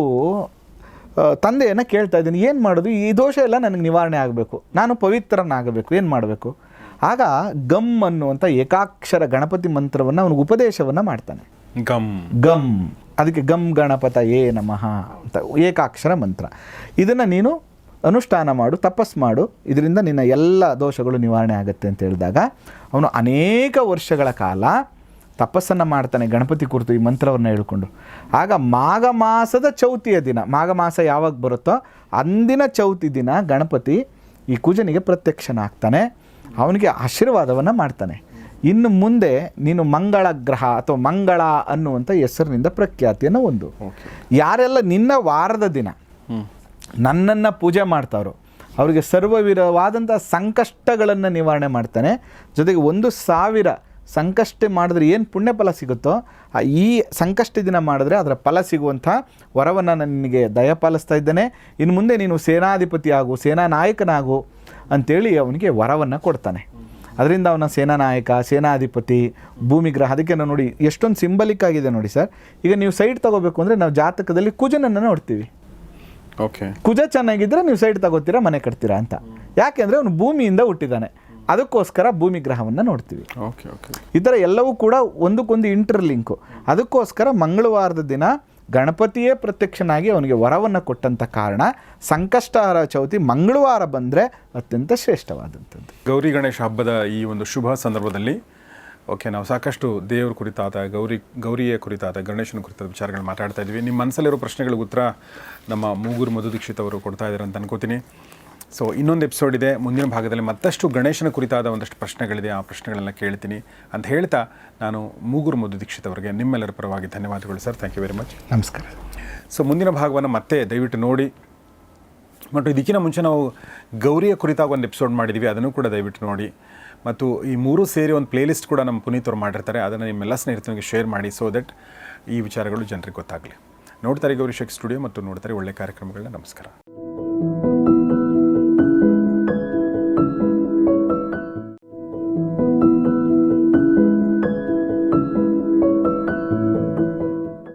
ತಂದೆಯನ್ನು ಕೇಳ್ತಾ ಇದ್ದೀನಿ ಏನು ಮಾಡೋದು? ಈ ದೋಷ ಎಲ್ಲ ನನಗೆ ನಿವಾರಣೆ ಆಗಬೇಕು. ನಾನು ಪವಿತ್ರನಾಗಬೇಕು ಏನು ಮಾಡಬೇಕು? ಆಗ ಗಮ್ ಅನ್ನುವಂಥ ಏಕಾಕ್ಷರ ಗಣಪತಿ ಮಂತ್ರವನ್ನು ಅವನಿಗೆ ಉಪದೇಶವನ್ನು ಮಾಡ್ತಾನೆ. ಗಮ್. ಗಮ್. ಅದಕ್ಕೆ ಗಮ್ ಗಣಪತ ಏ ನಮಃ ಅಂತ ಏಕಾಕ್ಷರ ಮಂತ್ರ. ಇದನ್ನು ನೀನು ಅನುಷ್ಠಾನ ಮಾಡು ತಪಸ್ ಮಾಡು ಇದರಿಂದ ನಿನ್ನ ಎಲ್ಲ ದೋಷಗಳು ನಿವಾರಣೆ ಆಗುತ್ತೆ ಅಂತ ಹೇಳಿದಾಗ ಅವನು ಅನೇಕ ವರ್ಷಗಳ ಕಾಲ ತಪಸ್ಸನ್ನು ಮಾಡ್ತಾನೆ ಗಣಪತಿ ಕುರಿತು ಈ ಮಂತ್ರವನ್ನು ಹೇಳ್ಕೊಂಡು. ಆಗ ಮಾಘ ಮಾಸದ ಚೌತಿಯ ದಿನ ಮಾಘ ಮಾಸ ಯಾವಾಗ ಬರುತ್ತೋ ಅಂದಿನ ಚೌತಿ ದಿನ ಗಣಪತಿ ಈ ಕುಜನಿಗೆ ಪ್ರತ್ಯಕ್ಷನಾಗ್ತಾನೆ ಅವನಿಗೆ ಆಶೀರ್ವಾದವನ್ನು ಮಾಡ್ತಾನೆ. ಇನ್ನು ಮುಂದೆ ನೀನು ಮಂಗಳ ಗ್ರಹ ಅಥವಾ ಮಂಗಳ ಅನ್ನುವಂಥ ಹೆಸರಿನಿಂದ ಪ್ರಖ್ಯಾತಿಯನ್ನು ಒಂದು. ಯಾರೆಲ್ಲ ನಿನ್ನ ವಾರದ ದಿನ ನನ್ನನ್ನು ಪೂಜೆ ಮಾಡ್ತಾರೋ ಅವರಿಗೆ ಸರ್ವವಿರವಾದಂಥ ಸಂಕಷ್ಟಗಳನ್ನು ನಿವಾರಣೆ ಮಾಡ್ತಾನೆ. ಜೊತೆಗೆ ಒಂದು ಸಾವಿರ ಸಂಕಷ್ಟ ಮಾಡಿದ್ರೆ ಏನು ಪುಣ್ಯ ಫಲ ಸಿಗುತ್ತೋ ಈ ಸಂಕಷ್ಟ ದಿನ ಮಾಡಿದ್ರೆ ಅದರ ಫಲ ಸಿಗುವಂಥ ವರವನ್ನು ನಾನು ನಿನಗೆ ದಯಪಾಲಿಸ್ತಾ ಇದ್ದೇನೆ. ಇನ್ನು ಮುಂದೆ ನೀನು ಸೇನಾಧಿಪತಿ ಆಗು ಸೇನಾ ನಾಯಕನಾಗು ಅಂಥೇಳಿ ಅವನಿಗೆ ವರವನ್ನು ಕೊಡ್ತಾನೆ. ಅದರಿಂದ ಅವನ ಸೇನಾ ನಾಯಕ ಸೇನಾಧಿಪತಿ ಭೂಮಿಗ್ರಹ ಅದಕ್ಕೆ ನಾವು ನೋಡಿ ಎಷ್ಟೊಂದು ಸಿಂಬಲಿಕ್ ಆಗಿದೆ ನೋಡಿ ಸರ್. ಈಗ ನೀವು ಸೈಡ್ ತಗೋಬೇಕು ಅಂದರೆ ನಾವು ಜಾತಕದಲ್ಲಿ ಕುಜನನ್ನು ನೋಡ್ತೀವಿ. ಓಕೆ ಕುಜ ಚೆನ್ನಾಗಿದ್ರೆ ನೀವು ಸೈಡ್ ತಗೋತೀರಾ ಮನೆ ಕಟ್ತೀರಾ ಅಂತ. ಯಾಕೆಂದರೆ ಅವನು ಭೂಮಿಯಿಂದ ಹುಟ್ಟಿದ್ದಾನೆ ಅದಕ್ಕೋಸ್ಕರ ಭೂಮಿ ಗ್ರಹವನ್ನು ನೋಡ್ತೀವಿ. ಓಕೆ ಓಕೆ ಈ ಥರ ಎಲ್ಲವೂ ಕೂಡ ಒಂದಕ್ಕೊಂದು ಇಂಟರ್ಲಿಂಕು ಅದಕ್ಕೋಸ್ಕರ ಮಂಗಳವಾರದ ದಿನ ಗಣಪತಿಯೇ ಪ್ರತ್ಯಕ್ಷನಾಗಿ ಅವನಿಗೆ ವರವನ್ನು ಕೊಟ್ಟಂಥ ಕಾರಣ ಸಂಕಷ್ಟಹರ ಚೌತಿ ಮಂಗಳವಾರ ಬಂದರೆ ಅತ್ಯಂತ ಶ್ರೇಷ್ಠವಾದಂಥದ್ದು. ಗೌರಿ ಗಣೇಶ ಹಬ್ಬದ ಈ ಒಂದು ಶುಭ ಸಂದರ್ಭದಲ್ಲಿ ಓಕೆ ನಾವು ಸಾಕಷ್ಟು ದೇವರ ಕುರಿತಾದ ಗೌರಿ ಗೌರಿಯ ಕುರಿತಾದ ಗಣೇಶನ ಕುರಿತಾದ ವಿಚಾರಗಳು ಮಾತಾಡ್ತಾ ಇದ್ವಿ. ನಿಮ್ಮ ಮನಸ್ಸಲ್ಲಿರೋ ಪ್ರಶ್ನೆಗಳಿಗೆ ಉತ್ತರ ನಮ್ಮ ಮೂಗುರು ಮಧು ದೀಕ್ಷಿತ್ ಅವರು ಕೊಡ್ತಾ ಇದ್ದಾರೆ ಅಂತ ಅನ್ಕೋತೀನಿ. ಸೊ ಇನ್ನೊಂದು ಎಪಿಸೋಡ್ ಇದೆ. ಮುಂದಿನ ಭಾಗದಲ್ಲಿ ಮತ್ತಷ್ಟು ಗಣೇಶನ ಕುರಿತಾದ ಒಂದಷ್ಟು ಪ್ರಶ್ನೆಗಳಿದೆ. ಆ ಪ್ರಶ್ನೆಗಳನ್ನ ಕೇಳ್ತೀನಿ ಅಂತ ಹೇಳ್ತಾ ನಾನು ಮೂಗುರು ಮಧು ದೀಕ್ಷಿತ್ ಅವರಿಗೆ ನಿಮ್ಮೆಲ್ಲರ ಪರವಾಗಿ ಧನ್ಯವಾದಗಳು sir. Thank you very much ನಮಸ್ಕಾರ. ಸೊ ಮುಂದಿನ ಭಾಗವನ್ನು ಮತ್ತೆ ದಯವಿಟ್ಟು ನೋಡಿ. ಮತ್ತು ಇದಕ್ಕಿಂತ ಮುಂಚೆ ನಾವು ಗೌರಿಯ ಕುರಿತಾಗ ಒಂದು ಎಪಿಸೋಡ್ ಮಾಡಿದ್ದೀವಿ ಅದನ್ನು ಕೂಡ ದಯವಿಟ್ಟು ನೋಡಿ. ಮತ್ತು ಈ ಮೂರು ಸೇರಿ ಒಂದು ಪ್ಲೇಲಿಸ್ಟ್ ಕೂಡ ನಮ್ಮ ಪುನೀತ್ ಅವ್ರು ಮಾಡಿರ್ತಾರೆ. ಅದನ್ನು ನಿಮ್ಮೆಲ್ಲ ಸ್ನೇಹಿತರಿಗೆ ಶೇರ್ ಮಾಡಿ ಸೊ ದಟ್ ಈ ವಿಚಾರಗಳು ಜನರಿಗೆ ಗೊತ್ತಾಗಲಿ. ನೋಡ್ತಾರೆ ಗೌರಿ ಶೇಖ್ ಸ್ಟುಡಿಯೋ ಮತ್ತು ನೋಡ್ತಾರೆ ಒಳ್ಳೆ ಕಾರ್ಯಕ್ರಮಗಳನ್ನ. ನಮಸ್ಕಾರ.